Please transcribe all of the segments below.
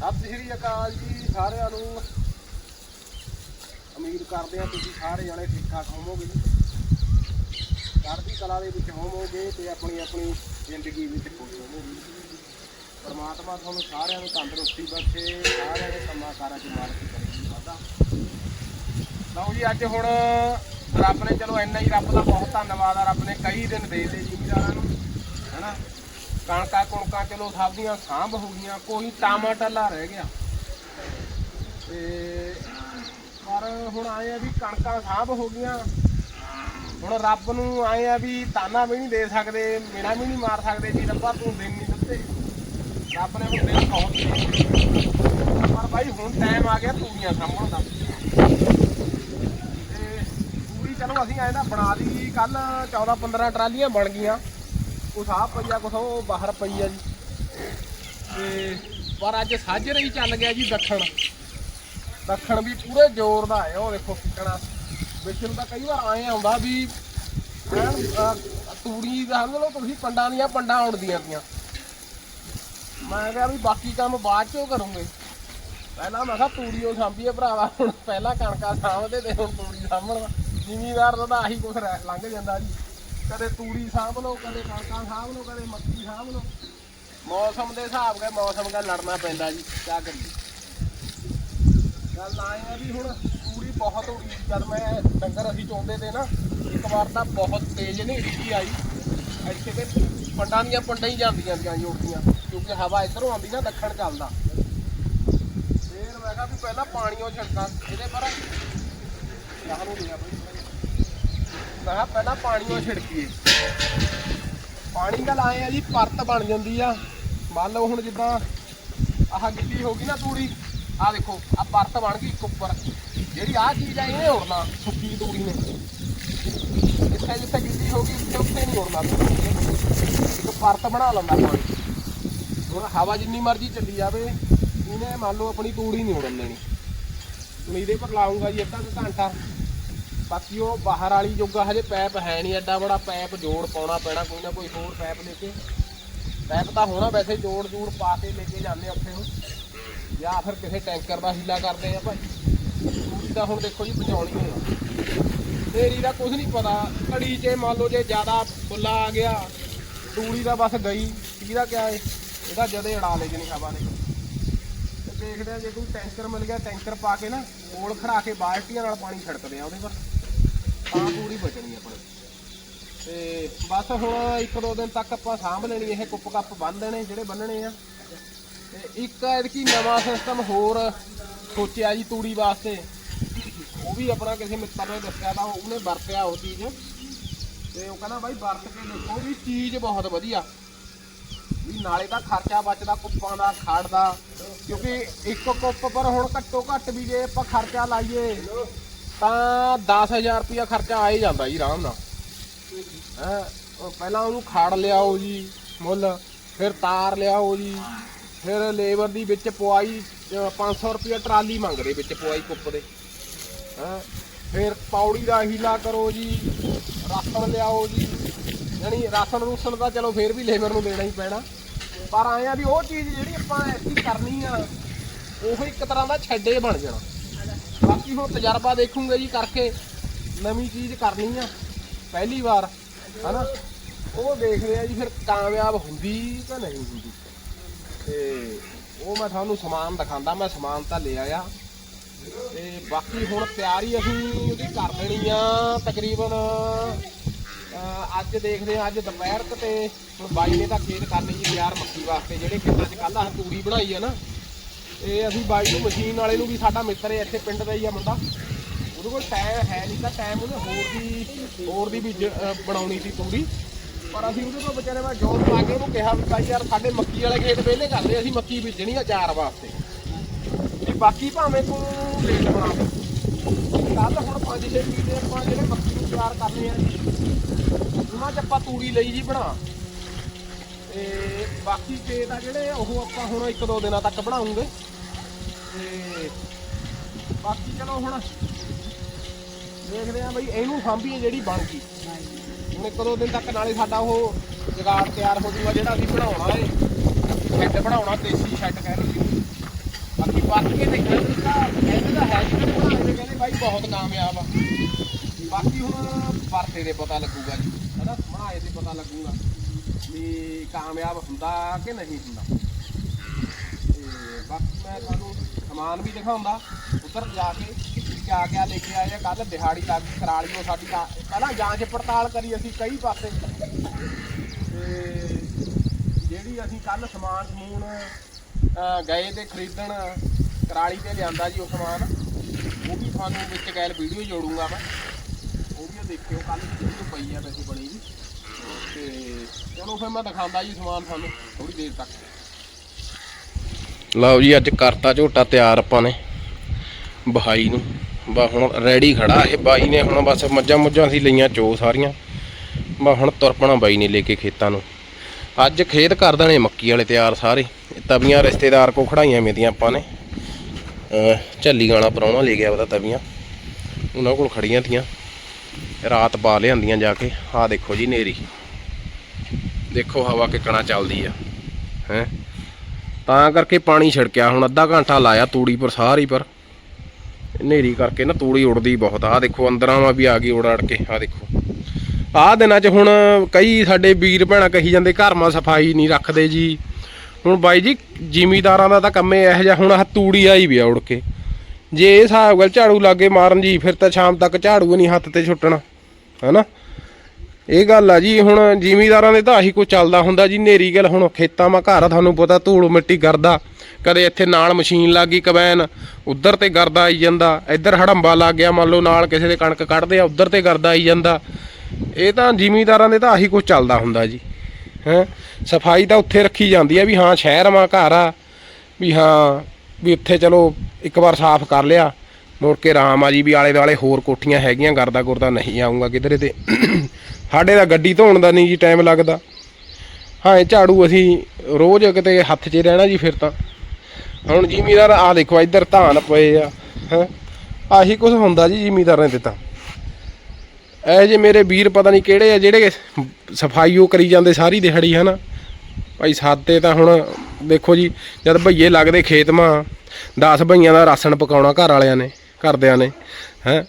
ਸਤਿ ਸ਼੍ਰੀ ਅਕਾਲ ਜੀ ਸਾਰਿਆਂ ਨੂੰ। ਉਮੀਦ ਕਰਦੇ ਹਾਂ ਤੁਸੀਂ ਸਾਰੇ ਜਣੇ ਠੀਕ ਠਾਕ ਹੋਵੋਗੇ ਚੜ੍ਹਦੀ ਕਲਾ ਦੇ ਵਿੱਚ ਹੋਵੋਗੇ ਤੇ ਆਪਣੀ ਆਪਣੀ ਜ਼ਿੰਦਗੀ ਵਿੱਚ ਖੁਸ਼ ਹੋਵੋਗੇ ਪਰਮਾਤਮਾ ਤੁਹਾਨੂੰ ਸਾਰਿਆਂ ਨੂੰ ਤੰਦਰੁਸਤੀ ਬਖਸ਼ੇ, ਸਾਰਿਆਂ ਦੇ ਕੰਮਾਂ ਕਾਰਾਂ 'ਚ ਮਾਲਕ ਕਰੇ ਵਾਦਾ ਲਓ ਜੀ, ਅੱਜ ਹੁਣ ਰੱਬ ਨੇ ਚਲੋ ਇੰਨਾ ਹੀ ਰੱਬ ਦਾ ਬਹੁਤ ਧੰਨਵਾਦ ਆ, ਰੱਬ ਨੇ ਕਈ ਦਿਨ ਦੇ ਦੇ ਜ਼ਿਮੀਦਾਰਾਂ ਨੂੰ, ਹੈਨਾ? ਕਣਕਾਂ ਕੁਣਕਾਂ ਚਲੋ ਸਭ ਦੀਆਂ ਸਾਂਭ ਹੋ ਗਈਆਂ, ਕੋਈ ਟਾਮਾ ਟੱਲਾ ਰਹਿ ਗਿਆ। ਤੇ ਪਰ ਹੁਣ ਆਏ ਆ ਵੀ ਕਣਕਾਂ ਸਾਂਭ ਹੋ ਗਈਆਂ। ਹੁਣ ਰੱਬ ਨੂੰ ਆਏ ਆ ਵੀ ਤਾਨਾ ਵੀ ਨਹੀਂ ਦੇ ਸਕਦੇ ਮੇਣਾ ਵੀ ਨਹੀਂ ਮਾਰ ਸਕਦੇ, ਵੀ ਰੱਬਾ ਤੂੰ ਦਿਨ ਨਹੀਂ ਦਿੱਤੇ। ਰੱਬ ਨੇ ਹੁਣ ਦਿਨ ਬਹੁਤ ਦੇ ਪਰ ਭਾਈ ਹੁਣ ਟਾਈਮ ਆ ਗਿਆ ਤੂੜੀਆਂ ਸਾਂਭਣ ਦਾ। ਤੇ ਪੂਰੀ ਚਲੋ ਅਸੀਂ ਆਏ ਨਾ ਬਣਾ ਲਈ ਕੱਲ 14 15 ਟਰਾਲੀਆਂ ਬਣ ਗਈਆਂ। ਕੁਛ ਆ ਪਈਆ ਕੁਛ ਉਹ ਬਾਹਰ ਪਈ ਆ ਜੀ। ਤੇ ਪਰ ਅੱਜ ਸਾਜਰੇ ਹੀ ਚੱਲ ਗਿਆ ਜੀ ਦੱਖਣ। ਦੱਖਣ ਵੀ ਪੂਰੇ ਜ਼ੋਰ ਦਾ ਹੈ ਉਹ ਦੇਖੋ ਕਿੱਕਣਾ। ਵਿੱਚ ਨੂੰ ਤਾਂ ਕਈ ਵਾਰ ਆਏ ਆਉਂਦਾ ਵੀ ਤੂੜੀ ਦਾ ਸਮਝ ਲਓ, ਤੁਸੀਂ ਪੰਡਾਂ ਦੀਆਂ, ਪੰਡਾਂ ਆਉਣਦੀਆਂ ਪਈਆਂ ਮੈਂ ਕਿਹਾ ਵੀ ਬਾਕੀ ਕੰਮ ਬਾਅਦ ਚੋਂ ਕਰੂੰਗੇ। ਪਹਿਲਾਂ ਮੈਂ ਕਿਹਾ ਤੂੜੀ ਉਹ ਸਾਂਭੀਏ ਭਰਾਵਾ, ਹੁਣ ਪਹਿਲਾਂ ਕਣਕਾਂ ਸਾਂਭਦੇ ਤੇ ਹੁਣ ਤੂੜੀ ਸਾਂਭਣ ਜ਼ਿਮੀਦਾਰ ਦਾ ਤਾਂ ਆਹੀ ਕੁਛ ਰਹਿ- ਲੰਘ ਜਾਂਦਾ ਜੀ। ਕਦੇ ਤੂੜੀ ਸਾਂਭ ਲਓ, ਕਦੇ ਕਣਕਾਂ ਸਾਂਭ ਲਓ, ਕਦੇ ਮੱਕੀ ਸਾਂਭ ਲਓ। ਮੌਸਮ ਦੇ ਹਿਸਾਬ ਨਾਲ ਮੌਸਮ ਦਾ ਲੜਨਾ ਪੈਂਦਾ ਜੀ ਕੀ ਕਰੀਏ। ਗੱਲ ਆਏ ਆ ਵੀ ਹੁਣ ਤੂੜੀ ਬਹੁਤ ਹੋ ਗਈ। ਜਦ ਮੈਂ ਡੰਗਰ ਅਸੀਂ ਚੋਂਦੇ ਤੇ ਨਾ, ਇੱਕ ਵਾਰ ਤਾਂ ਬਹੁਤ ਤੇਜ਼ ਹਨੇਰੀ ਜੀ ਆਈ। ਇੱਥੇ ਤੇ ਪੰਡਾਂ ਦੀਆਂ ਪੰਡਾਂ ਹੀ ਜਾਂਦੀਆਂ ਦੀਆਂ ਜੋੜਦੀਆਂ ਕਿਉਂਕਿ ਹਵਾ ਇਧਰੋਂ ਆਉਂਦੀ ਨਾ, ਦੱਖਣ ਚੱਲਦਾ। ਫੇਰ ਮੈਂ ਕਿਹਾ ਵੀ ਪਹਿਲਾਂ ਪਾਣੀਓ ਛਿੜਕਾਂ, ਇਹਦੇ ਪਰ ਚਾਹ ਨੂੰ ਲਿਆ ਬਈ ਮੈਂ ਕਿਹਾ ਪਹਿਲਾਂ ਪਾਣੀ ਪਾਣੀਓ ਛਿੜਕੀਏ। ਪਾਣੀ ਦਾ ਆਏ ਆ ਜੀ, ਪਰਤ ਬਣ ਜਾਂਦੀ ਆ। ਮੰਨ ਲਓ ਹੁਣ ਜਿੱਦਾਂ ਆਹ ਗਿੱਲੀ ਹੋ ਗਈ ਨਾ ਤੂੜੀ, ਆਹ ਦੇਖੋ ਆ ਪਰਤ ਬਣ ਗਈ ਇੱਕ ਉੱਪਰ। ਜਿਹੜੀ ਆਹ ਚੀਜ਼ ਆ ਇਹਨੇ ਉੜਨਾ ਸੁੱਕੀ ਤੂੜੀ ਨੇ। ਜਿੱਥੇ ਜਿੱਥੇ ਗਿੱਲੀ ਹੋ ਗਈ, ਉੱਥੇ ਉੱਥੇ ਨਹੀਂ ਉੜਨਾ ਇੱਕ ਪਰਤ ਬਣਾ ਲੈਂਦਾ ਪਾਣੀ। ਹੁਣ ਹਵਾ ਜਿੰਨੀ ਮਰਜ਼ੀ ਚੱਲੀ ਜਾਵੇ, ਇਹਨੇ ਮੰਨ ਲਓ ਆਪਣੀ ਤੂੜੀ ਨਹੀਂ ਉੜਨ ਦੇਣੀ। ਹੁਣ ਇਹਦੇ ਪਰ ਲਾਉਂਗਾ ਜੀ ਅੱਧਾ ਕੁ ਘੰਟਾ। ਬਾਕੀ ਉਹ ਬਾਹਰ ਵਾਲੀ ਜੋਗਾ ਹਜੇ ਪੈਪ ਹੈ ਨਹੀਂ, ਐਡਾ ਬੜਾ ਪੈਪ ਜੋੜ ਪਾਉਣਾ ਪੈਣਾ, ਕੋਈ ਨਾ ਕੋਈ ਹੋਰ ਪੈਪ ਲੈ ਕੇ। ਪੈਪ ਤਾਂ ਹੋਣਾ ਵੈਸੇ ਜੋੜ ਜੂੜ ਪਾ ਕੇ ਲੈ ਕੇ ਜਾਂਦੇ ਉੱਥੇ ਉਹ ਜਾਂ ਫਿਰ ਕਿਸੇ ਟੈਂਕਰ ਦਾ ਹੀਲਾ ਕਰਦੇ ਆ ਭਾਈ। ਤੂੜੀ ਤਾਂ ਹੁਣ ਦੇਖੋ ਜੀ ਬਚਾਉਣੀ ਹੈ ਤੇਰੀ ਦਾ ਕੁਝ ਨਹੀਂ ਪਤਾ। ਘੜੀ ਜੇ ਮੰਨ ਲਓ ਜੇ ਜ਼ਿਆਦਾ ਫੁੱਲਾ ਆ ਗਿਆ ਟੂੜੀ ਦਾ ਬਸ ਗਈ। ਇਹਦਾ ਕਿਆ ਏ? ਇਹਦਾ ਜਦੇ ਅੜਾ ਲੈ ਜਣੀ ਹਵਾ ਨੇ ਤੇ ਦੇਖਦੇ ਆ ਜੇ ਕੋਈ ਟੈਂਕਰ ਮਿਲ ਗਿਆ, ਟੈਂਕਰ ਪਾ ਕੇ ਨਾ, ਕੋਲ ਖੜਾ ਕੇ ਬਾਲਟੀਆਂ ਨਾਲ ਪਾਣੀ ਛਿੜਕਦੇ ਆ ਉਹਦੇ ਪਰ। ਤਾਂ ਪੂਰੀ ਬਚਣੀ ਆਪਣੇ। ਤੇ ਬਸ ਹੁਣ ਇੱਕ ਦੋ ਦਿਨ ਤੱਕ ਆਪਾਂ ਸਾਂਭ ਲੈਣੀ ਇਹ ਕੁੱਪ ਕੱਪ ਬੰਨ ਦੇਣੇ ਜਿਹੜੇ ਬੰਨਣੇ ਆ। ਤੇ ਇੱਕ ਐਤਕੀ ਨਵਾਂ ਸਿਸਟਮ ਹੋਰ ਸੋਚਿਆ ਜੀ ਤੂੜੀ ਵਾਸਤੇ। ਉਹ ਵੀ ਆਪਣਾ ਕਿਸੇ ਮਿੱਤਰ ਨੇ ਦੱਸਿਆ ਤਾਂ ਉਹਨੇ ਵਰਤਿਆ ਉਹ ਚੀਜ਼। ਤੇ ਉਹ ਕਹਿੰਦਾ ਬਾਈ ਵਰਤ ਕੇ ਦੇਖੋ ਵੀ ਚੀਜ਼ ਬਹੁਤ ਵਧੀਆ। ਵੀ ਨਾਲੇ ਤਾਂ ਖਰਚਾ ਬਚਦਾ ਕੁੱਪਾਂ ਦਾ ਖਾੜ ਦਾ। ਕਿਉਂਕਿ ਇੱਕ ਕੁੱਪ ਪਰ ਹੁਣ ਘੱਟੋ ਘੱਟ ਵੀ ਜੇ ਆਪਾਂ ਖਰਚਾ ਲਾਈਏ ਤਾਂ 10000 ਰੁਪਇਆ ਖਰਚਾ ਆ ਹੀ ਜਾਂਦਾ ਜੀ ਆਰਾਮ ਨਾਲ। ਹੈਂ ਪਹਿਲਾਂ ਉਹਨੂੰ ਖਾੜ ਲਿਆਓ ਜੀ ਮੁੱਲ। ਫਿਰ ਤਾਰ ਲਿਆਓ ਜੀ। ਫਿਰ ਲੇਬਰ ਦੀ ਵਿੱਚ ਪਵਾਈ ਅ, 500 ਰੁਪਇਆ ਟਰਾਲੀ ਮੰਗਦੇ ਵਿੱਚ ਪਵਾਈ ਕੁੱਪ ਦੇ। ਹੈਂ ਫਿਰ ਪੌੜੀ ਦਾ ਹੀਲਾ ਕਰੋ ਜੀ ਰਾਸ਼ਨ ਲਿਆਓ ਜੀ। ਯਾਨੀ ਰਾਸ਼ਨ ਰੂਸਣ ਦਾ ਚਲੋ ਫਿਰ ਵੀ ਲੇਬਰ ਨੂੰ ਦੇਣਾ ਹੀ ਪੈਣਾ। ਪਰ ਆਏ ਆ ਵੀ ਉਹ ਚੀਜ਼ ਜਿਹੜੀ ਆਪਾਂ ਐਸੀ ਕਰਨੀ ਆ ਉਹ ਇੱਕ ਤਰ੍ਹਾਂ ਦਾ ਛੱਡੇ ਬਣ ਜਾਣਾ। ਬਾਕੀ ਹੁਣ ਤਜਰਬਾ ਦੇਖੂਗੇ ਜੀ ਕਰਕੇ ਨਵੀਂ ਚੀਜ਼ ਕਰਨੀ ਆ, ਪਹਿਲੀ ਵਾਰ, ਹਨਾ? ਉਹ ਦੇਖਦੇ ਆ ਜੀ, ਫਿਰ ਕਾਮਯਾਬ ਹੁੰਦੀ ਤਾਂ ਨਹੀਂ ਹੁੰਦੀ। ਤੇ ਉਹ ਮੈਂ ਤੁਹਾਨੂੰ ਸਮਾਨ ਦਿਖਾਉਂਦਾ, ਮੈਂ ਸਮਾਨ ਤਾਂ ਲੈ ਆਇਆ। ਤੇ ਬਾਕੀ ਹੁਣ ਤਿਆਰੀ ਅਸੀਂ ਉਹਦੀ ਕਰ ਦੇਣੀ ਆ, ਤਕਰੀਬਨ ਅੱਜ ਦੇਖਦੇ ਆ, ਅੱਜ ਦੁਪਹਿਰ ਕੁ ਤੇ ਹੁਣ ਬਾਈ ਨੇ ਤਾਂ ਖੇਤ ਕਰ ਲਈ ਜੀ ਤਿਆਰ ਮੱਕੀ ਵਾਸਤੇ, ਜਿਹੜੇ ਖੇਤਾਂ 'ਚ ਕੱਲ੍ਹ ਆਹ ਤੂੜੀ ਬਣਾਈ ਆ ਨਾ। ਇਹ ਅਸੀਂ ਬਾਈ ਨੂੰ ਮਸ਼ੀਨ ਵਾਲੇ ਨੂੰ ਵੀ ਸਾਡਾ ਮਿੱਤਰ ਹੈ, ਇੱਥੇ ਪਿੰਡ ਦਾ ਹੀ ਆ ਮੁੰਡਾ। ਉਹਦੇ ਕੋਲ ਟਾਈਮ ਹੈ ਨਹੀਂ ਤਾਂ ਟਾਈਮ ਉਹਨੇ ਹੋਰ ਦੀ ਹੋਰ ਦੀ ਵੀ ਬਣਾਉਣੀ ਸੀ ਤੂੜੀ ਪਰ ਅਸੀਂ ਉਹਦੇ ਕੋਲ ਵਿਚਾਰੇ ਮੈਂ ਜੋਰ ਪਾ ਕੇ ਉਹਨੂੰ ਕਿਹਾ ਵੀ ਭਾਈ ਯਾਰ ਸਾਡੇ ਮੱਕੀ ਵਾਲੇ ਖੇਤ ਵਿਹਲੇ ਕਰਦੇ ਅਸੀਂ ਮੱਕੀ ਬੀਜਣੀ ਆ ਚਾਰ ਵਾਸਤੇ। ਵੀ ਬਾਕੀ ਭਾਵੇਂ ਤੂੰ ਲੇਟ ਬਣਾ ਕੱਲ ਹੁਣ 5-6 ਕਿਲੇ ਆਪਾਂ ਜਿਹੜੇ ਮੱਕੀ ਨੂੰ ਤਿਆਰ ਕਰਨੇ ਆ। ਉਹਨਾਂ 'ਚ ਆਪਾਂ ਤੂੜੀ ਲਈ ਜੀ ਬਣਾ। ਤੇ ਬਾਕੀ ਖੇਤ ਆ ਜਿਹੜੇ, ਉਹ ਆਪਾਂ ਹੁਣ ਇੱਕ ਦੋ ਦਿਨਾਂ ਤੱਕ ਬਣਾਉਂਗੇ। ਤੇ ਬਾਕੀ ਚਲੋ ਹੁਣ ਦੇਖਦੇ ਆ ਬਈ ਇਹਨੂੰ ਸਾਂਭੀਏ ਜਿਹੜੀ ਬਣ ਗਈ। ਹੁਣ ਇੱਕ ਦੋ ਦਿਨ ਤੱਕ ਨਾਲੇ ਸਾਡਾ ਉਹ ਜਗਾੜ ਤਿਆਰ ਹੋ ਜੂਗਾ ਜਿਹੜਾ ਅਸੀਂ ਬਣਾਉਣਾ ਏ। ਸ਼ੈੱਡ ਬਣਾਉਣਾ, ਦੇਸੀ ਸ਼ੈੱਡ ਕਹਿ ਲਓ ਜੀ। ਬਾਕੀ ਬਾਕੀ ਕੇ ਦੇਖਣਾ ਕਹਿੰਦੇ ਤਾਂ ਹੈ ਜਿਹੜੇ ਬਣਾਏ ਕਹਿੰਦੇ ਬਾਈ ਬਹੁਤ ਕਾਮਯਾਬ ਆ। ਬਾਕੀ ਹੁਣ ਵਰਤੇ ਦੇ ਪਤਾ ਲੱਗੂਗਾ ਜੀ। ਹਨਾ? ਬਣਾਏ ਤੇ ਪਤਾ ਲੱਗੂਗਾ ਵੀ ਕਾਮਯਾਬ ਹੁੰਦਾ ਕਿ ਨਹੀਂ ਹੁੰਦਾ। ਤੇ ਬਾਕੀ ਮੈਂ ਤੁਹਾਨੂੰ ਸਮਾਨ ਵੀ ਦਿਖਾਉਂਦਾ ਉੱਧਰ ਜਾ ਕੇ ਕਿਆ ਕਿਆ ਲੈ ਕੇ ਆਏ ਆ ਕੱਲ ਦਿਹਾੜੀ ਲੱਗ ਗਈ ਕਰਾਲੀਓ ਸਾਡੀ ਤਾਂ ਪਹਿਲਾਂ ਜਾਂਚ ਪੜਤਾਲ ਕਰੀ ਅਸੀਂ ਕਈ ਪਾਸੇ। ਤੇ ਜਿਹੜੀ ਅਸੀਂ ਕੱਲ ਸਮਾਨ ਸਮੂਨ ਅਹ, ਗਏ ਤੇ ਖਰੀਦਣ ਕਰਾਲੀ ਤੇ ਲਿਆਂਦਾ ਜੀ ਉਹ ਸਮਾਨ ਉਹ ਵੀ ਤੁਹਾਨੂੰ ਵਿੱਚ ਗੈਲ ਵੀਡੀਓ ਜੋੜੂੰਗਾ ਮੈਂ। ਉਹ ਵੀ ਦੇਖਿਓ ਕੱਲ ਵੀਡੀਓ ਪਈ ਆ ਵੈਸੇ ਬਣੀ ਜੀ ਤੇ ਚਲੋ ਫਿਰ ਮੈਂ ਦਿਖਾਉਂਦਾ ਜੀ ਸਮਾਨ ਤੁਹਾਨੂੰ ਥੋੜੀ ਦੇਰ ਤੱਕ। ਲਓ ਜੀ, ਅੱਜ ਕਰਤਾ ਝੋਟਾ ਤਿਆਰ ਆਪਾਂ ਨੇ ਬਹਾਈ ਨੂੰ। ਬਾ ਹੁਣ ਰੈਡੀ ਖੜਾ ਇਹ ਬਾਈ ਨੇ ਹੁਣ ਬਸ ਮੱਝਾਂ ਮੁੱਝਾਂ ਸੀ ਲਈਆਂ ਚੋ ਸਾਰੀਆਂ। ਬਾ ਹੁਣ ਤੁਰਪਣਾ ਬਾਈ ਨੇ ਲੈ ਕੇ ਖੇਤਾਂ ਨੂੰ। ਅੱਜ ਖੇਤ ਕਰ ਦੇਣੇ ਮੱਕੀ ਵਾਲੇ ਤਿਆਰ ਸਾਰੇ। ਤਵੀਆਂ ਰਿਸ਼ਤੇਦਾਰ ਕੋ ਖੜਾਈਆਂ ਮੇਰੀਆਂ ਆਪਾਂ ਨੇ। ਝੱਲੀ ਗਾਣਾ ਪਰਾਉਣਾ ਲੈ ਗਿਆ ਉਹਦਾ ਤਵੀਆਂ। ਉਹਨਾਂ ਕੋਲ ਖੜੀਆਂ ਤੀਆਂ। ਰਾਤ ਪਾ ਲਿਆਂਦੀਆਂ ਜਾ ਕੇ। ਆਹ ਦੇਖੋ ਜੀ ਨੇਰੀ। ਦੇਖੋ ਹਵਾ ਕਿੱਕਣਾ ਚੱਲਦੀ ਆ। ਹੈ? ਤਾਂ ਕਰਕੇ ਪਾਣੀ ਛਿੜਕਿਆ, ਹੁਣ ਅੱਧਾ ਘੰਟਾ ਲਾਇਆ ਤੂੜੀ ਪਰ, ਸਾਰੀ ਪਰ। ਹਨੇਰੀ ਕਰਕੇ ਨਾ ਤੂੜੀ ਉੜਦੀ ਬਹੁਤ। ਆ ਦੇਖੋ, ਅੰਦਰਾਂ ਵਾ ਵੀ ਆ ਗਈ ਉੜ ਅੜ ਕੇ ਆ ਦੇਖੋ। ਆਹ ਦਿਨਾਂ 'ਚ ਹੁਣ ਕਈ ਸਾਡੇ ਵੀਰ ਭੈਣਾਂ ਕਹੀ ਜਾਂਦੇ, ਘਰ ਮਾ ਸਫ਼ਾਈ ਨਹੀਂ ਰੱਖਦੇ ਜੀ। ਹੁਣ ਬਾਈ ਜੀ, ਜ਼ਿਮੀਦਾਰਾਂ ਦਾ ਤਾਂ ਕੰਮ ਇਹੋ ਜਿਹਾ ਹੁਣ ਆਹ ਤੂੜੀ ਆਈ ਵੀ ਆ ਉੜ ਕੇ। ਜੇ ਇਹ ਹਿਸਾਬ ਗੱਲ ਝਾੜੂ ਲਾਗੇ ਮਾਰਨ ਜੀ, ਫਿਰ ਤਾਂ ਸ਼ਾਮ ਤੱਕ ਝਾੜੂ ਨਹੀਂ ਹੱਥ ਤੇ ਛੁੱਟਣਾ, ਹੈਨਾ? ਇਹ ਗੱਲ ਆ ਜੀ ਹੁਣ ਜ਼ਿਮੀਦਾਰਾਂ ਦੇ ਤਾਂ ਆਹੀ ਕੁਝ ਚੱਲਦਾ ਹੁੰਦਾ ਜੀ ਨੇਰੀ ਗੱਲ ਹੁਣ ਖੇਤਾਂ ਮਾ ਘਰ ਆ, ਤੁਹਾਨੂੰ ਪਤਾ ਧੂੜ ਮਿੱਟੀ ਕਰਦਾ ਕਦੇ ਇੱਥੇ ਨਾਲ ਮਸ਼ੀਨ ਲੱਗ ਗਈ ਕਬੈਨ ਉਧਰ ਤੇ ਗਰਦਾ ਆਈ ਜਾਂਦਾ ਇੱਧਰ ਹੜੰਬਾ ਲੱਗ ਗਿਆ ਮੰਨ ਲਓ ਨਾਲ ਕਿਸੇ ਦੇ ਕਣਕ ਕੱਢਦੇ ਆ ਉਧਰ ਤੇ ਗਰਦਾ ਆਈ ਜਾਂਦਾ। ਇਹ ਤਾਂ ਜ਼ਿਮੀਦਾਰਾਂ ਦੇ ਤਾਂ ਆਹੀ ਕੁਝ ਚੱਲਦਾ ਹੁੰਦਾ ਜੀ ਹੈ? ਸਫ਼ਾਈ ਤਾਂ ਉੱਥੇ ਰੱਖੀ ਜਾਂਦੀ ਆ ਵੀ ਹਾਂ ਸ਼ਹਿਰ ਮਾ ਘਰ ਆ ਵੀ ਹਾਂ ਵੀ ਉੱਥੇ ਚਲੋ ਇੱਕ ਵਾਰ ਸਾਫ਼ ਕਰ ਲਿਆ ਮੁੜ ਕੇ ਆਰਾਮ ਆ ਜੀ ਵੀ ਆਲੇ ਦੁਆਲੇ ਹੋਰ ਕੋਠੀਆਂ ਹੈਗੀਆਂ ਗਰਦਾ ਗੁਰਦਾ ਨਹੀਂ ਆਉਂਗਾ ਕਿਧਰੇ ਤੇ। ਸਾਡੇ ਦਾ ਗੱਡੀ ਧੋਣ ਦਾ ਨਹੀਂ ਜੀ ਟਾਈਮ ਲੱਗਦਾ। ਹਾਂ ਇਹ ਝਾੜੂ ਅਸੀਂ ਰੋਜ਼ ਕਿਤੇ ਹੱਥ 'ਚ ਰਹਿਣਾ ਜੀ ਫਿਰ ਤਾਂ। ਹੁਣ ਜ਼ਿਮੀਦਾਰ ਆ ਦੇਖੋ ਇੱਧਰ ਧਾਨ ਪਏ ਆ, ਹੈ। ਆਹੀ ਕੁਝ ਹੁੰਦਾ ਜੀ ਜ਼ਿਮੀਦਾਰਾਂ ਦੇ ਤਾਂ। ਇਹ ਜੇ ਮੇਰੇ ਵੀਰ ਪਤਾ ਨਹੀਂ ਕਿਹੜੇ ਆ, ਜਿਹੜੇ ਸਫ਼ਾਈ ਉਹ ਕਰੀ ਜਾਂਦੇ ਸਾਰੀ ਦਿਹਾੜੀ, ਹਨਾ। ਭਾਈ ਸਾਦੇ ਤਾਂ ਹੁਣ ਦੇਖੋ ਜੀ, ਜਦ ਭਈਏ ਲੱਗਦੇ ਖੇਤ ਮਾਂ 10 ਭਈਆਂ ਦਾ ਰਾਸ਼ਨ ਪਕਾਉਣਾ ਘਰ ਵਾਲਿਆਂ ਨੇ, ਘਰਦਿਆਂ ਨੇ, ਹੈ।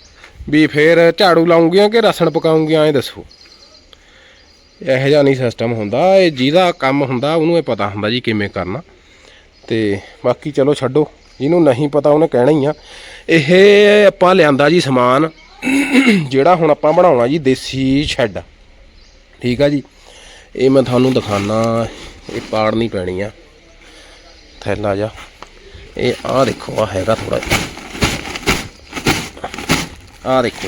ਵੀ ਫੇਰ ਝਾੜੂ ਲਾਉਂਗੀਆਂ ਕਿ ਰਾਸ਼ਨ ਪਕਾਉਂਗੀਆਂ ਇਹ ਦੱਸੋ। ਇਹੋ ਜਿਹਾ ਨਹੀਂ ਸਿਸਟਮ ਹੁੰਦਾ, ਇਹ ਜਿਹਦਾ ਕੰਮ ਹੁੰਦਾ ਉਹਨੂੰ ਇਹ ਪਤਾ ਹੁੰਦਾ ਜੀ ਕਿਵੇਂ ਕਰਨਾ। ਤੇ ਬਾਕੀ ਚਲੋ ਛੱਡੋ, ਜਿਹਨੂੰ ਨਹੀਂ ਪਤਾ ਉਹਨੇ ਕਹਿਣਾ ਹੀ ਆ। ਇਹ ਆਪਾਂ ਲਿਆਂਦਾ ਜੀ ਸਮਾਨ, ਜਿਹੜਾ ਹੁਣ ਆਪਾਂ ਬਣਾਉਣਾ ਜੀ ਦੇਸੀ ਸ਼ੈੱਡ। ਠੀਕ ਆ ਜੀ, ਇਹ ਮੈਂ ਤੁਹਾਨੂੰ ਦਿਖਾਣਾ ਇਹ ਪਾੜਨੀ ਪੈਣੀ ਆ। ਥੈਲਾ ਜਾ ਇਹ ਆਹ ਦੇਖੋ ਆ ਹੈਗਾ ਥੋੜਾ ਆਹ ਦੇਖੋ,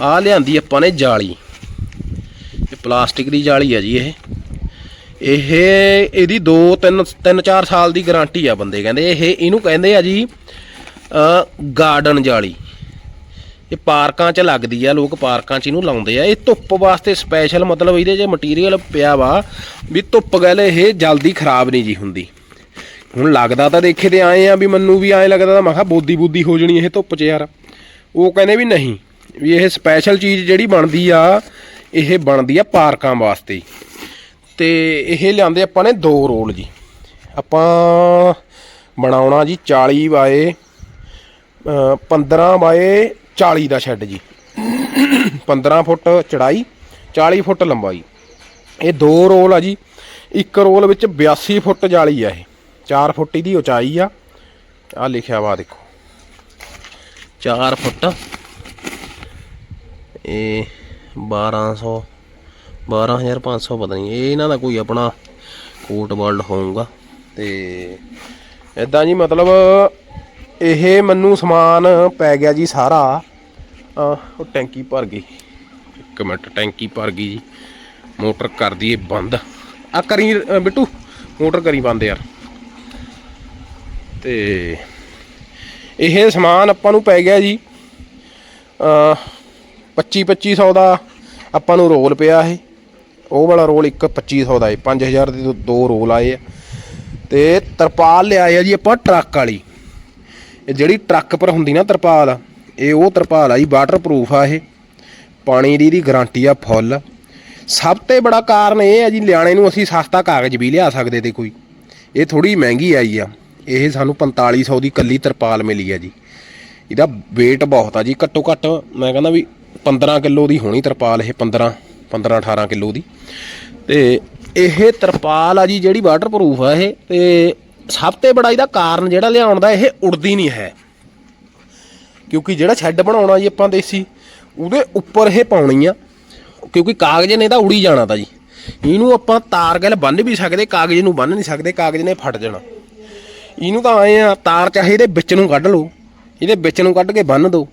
ਆਹ ਲਿਆਂਦੀ ਆਪਾਂ ਨੇ ਜਾਲੀ। ਪਲਾਸਟਿਕ ਦੀ ਜਾਲੀ ਆ ਜੀ ਇਹ। ਇਹ, ਇਹਦੀ 2 3 3 4 ਸਾਲ ਦੀ ਗਾਰੰਟੀ ਆ ਬੰਦੇ ਕਹਿੰਦੇ। ਇਹ, ਇਹਨੂੰ ਕਹਿੰਦੇ ਆ ਜੀ ਗਾਰਡਨ ਜਾਲੀ। ਇਹ ਪਾਰਕਾਂ 'ਚ ਲੱਗਦੀ ਆ, ਲੋਕ ਪਾਰਕਾਂ 'ਚ ਇਹਨੂੰ ਲਾਉਂਦੇ ਆ। ਇਹ ਧੁੱਪ ਵਾਸਤੇ ਸਪੈਸ਼ਲ ਮਤਲਬ ਇਹਦੇ 'ਚ ਮਟੀਰੀਅਲ ਪਿਆ ਵਾ ਵੀ ਧੁੱਪ ਗੱਲ ਇਹ ਜਲਦੀ ਖਰਾਬ ਨਹੀਂ ਜੀ ਹੁੰਦੀ। ਹੁਣ ਲੱਗਦਾ ਤਾਂ ਦੇਖੇ ਤੇ ਆਏ ਆ ਵੀ ਮੈਨੂੰ ਵੀ ਐਂ ਲੱਗਦਾ ਤਾਂ ਮੈਂ ਕਿਹਾ ਬੋਦੀ ਬੋਦੀ ਹੋ ਜਣੀ ਇਹ ਧੁੱਪ 'ਚ ਯਾਰ। ਉਹ ਕਹਿੰਦੇ ਵੀ ਨਹੀਂ, ਵੀ ਇਹ ਸਪੈਸ਼ਲ ਚੀਜ਼ ਜਿਹੜੀ ਬਣਦੀ ਆ ਇਹ ਬਣਦੀ ਆ ਪਾਰਕਾਂ ਵਾਸਤੇ। ਹੀ। ਤੇ ਇਹ ਲਿਆਂਦੇ ਆਪਾਂ ਨੇ ਦੋ ਰੋਲ ਜੀ। ਆਪਾਂ ਬਣਾਉਣਾ ਜੀ 40 ਬਾਏ ਅ, 15 ਬਾਏ 40 ਦਾ ਸ਼ੈੱਡ ਜੀ। 15 ਫੁੱਟ ਚੜਾਈ 40 ਫੁੱਟ ਲੰਬਾਈ। ਇਹ ਦੋ ਰੋਲ ਆ ਜੀ। ਇੱਕ ਰੋਲ ਵਿੱਚ 82 ਫੁੱਟ ਜਾਲੀ ਆ ਇਹ। 4 ਫੁੱਟ ਦੀ ਉਚਾਈ ਆ। ਆ ਲਿਖਿਆ ਵਾ ਦੇਖੋ। 4 ਫੁੱਟ। ਇਹ 1200 12500 ਪਤਾ ਨਹੀਂ ਇਹ ਇਹਨਾਂ ਦਾ ਕੋਈ ਆਪਣਾ ਕੋਟ ਵਰਲਡ ਹੋਊਗਾ। ਤੇ ਇਦਾਂ ਜੀ ਮਤਲਬ ਇਹ ਮੈਨੂੰ ਸਮਾਨ ਪੈ ਗਿਆ ਜੀ ਸਾਰਾ। ਉਹ ਟੈਂਕੀ ਭਰ ਗਈ। ਇੱਕ ਮਿੰਟ, ਟੈਂਕੀ ਭਰ ਗਈ ਜੀ। ਮੋਟਰ ਕਰ ਦਈਏ ਬੰਦ। ਆ ਕਰੀ, ਬਿੱਟੂ, ਮੋਟਰ ਕਰੀ ਬੰਦ ਯਾਰ। ਤੇ ਇਹ ਸਮਾਨ ਆਪਾਂ ਨੂੰ ਪੈ ਗਿਆ ਜੀ। ਅ 25 2500 ਦਾ ਆਪਾਂ ਨੂੰ ਰੋਲ ਪਿਆ ਇਹ। ਉਹ ਵਾਲਾ ਰੋਲ ਇੱਕ 2500 ਦਾ ਹੈ 5000 ਦੇ ਦੋ- ਰੋਲ ਆਏ ਆ। ਤੇ ਤਰਪਾਲ ਲਿਆਏ ਆ ਜੀ ਆਪਾਂ ਟਰੱਕ ਵਾਲੀ। ਇਹ ਜਿਹੜੀ ਟਰੱਕ ਪਰ ਹੁੰਦੀ ਨਾ ਤਰਪਾਲ, ਇਹ ਉਹ ਤਰਪਾਲ ਆ ਜੀ ਵਾਟਰਪ੍ਰੂਫ ਆ ਇਹ। ਪਾਣੀ ਦੀ ਦੀ ਗਾਰੰਟੀ ਆ ਫੁੱਲ ਸਭ ਤੋਂ ਬੜਾ ਕਾਰਨ ਇਹ ਆ ਜੀ, ਲਿਆਣੇ ਨੂੰ ਅਸੀਂ ਸਸਤਾ ਕਾਗਜ਼ ਵੀ ਲਿਆ ਸਕਦੇ ਤੇ ਕੋਈ। ਇਹ ਥੋੜੀ ਮਹਿੰਗੀ ਆਈ ਆ। ਇਹ ਸਾਨੂੰ 4500 ਦੀ ਕੱਲੀ ਤਰਪਾਲ ਮਿਲੀ ਆ ਜੀ। ਇਹਦਾ weight ਬਹੁਤ ਆ ਜੀ, ਘੱਟੋ ਘੱਟ ਮੈਂ ਕਹਿੰਦਾ ਵੀ 15 ਕਿਲੋ ਦੀ ਹੋਣੀ ਤਰਪਾਲ ਇਹ 15 15 18 ਕਿਲੋ ਦੀ। ਤੇ ਇਹ ਤਰਪਾਲ ਆ ਜੀ ਜਿਹੜੀ ਵਾਟਰਪ੍ਰੂਫ ਆ ਇਹ, ਤੇ ਸਭ ਤੋਂ ਬੜਾ ਇਹਦਾ ਕਾਰਨ ਜਿਹੜਾ ਲਿਆਉਣ ਦਾ ਇਹ ਉੜਦੀ ਨਹੀਂ ਹੈ। ਕਿਉਂਕਿ ਜਿਹੜਾ ਸ਼ੈੱਡ ਬਣਾਉਣਾ ਜੀ ਆਪਾਂ ਦੇਸੀ, ਉਹਦੇ ਉੱਪਰ ਇਹ ਪਾਉਣੀ ਆ, ਕਿਉਂਕਿ ਕਾਗਜ਼ ਨੇ ਤਾਂ ਉੜੀ ਜਾਣਾ ਤਾਂ ਜੀ। ਇਹਨੂੰ ਆਪਾਂ ਤਾਰ ਗੱਲ ਬੰਨ ਵੀ ਸਕਦੇ, ਕਾਗਜ਼ ਨੂੰ ਬੰਨ ਨਹੀਂ ਸਕਦੇ, ਕਾਗਜ਼ ਨੇ ਫਟ ਜਾਣਾ। ਇਹਨੂੰ ਤਾਂ ਆਏ ਆ, ਤਾਰ ਚਾਹੇ ਇਹਦੇ ਵਿੱਚ ਨੂੰ ਕੱਢ ਲਓ, ਇਹਦੇ ਵਿੱਚ ਨੂੰ ਕੱਢ ਕੇ ਬੰਨ ਦਿਓ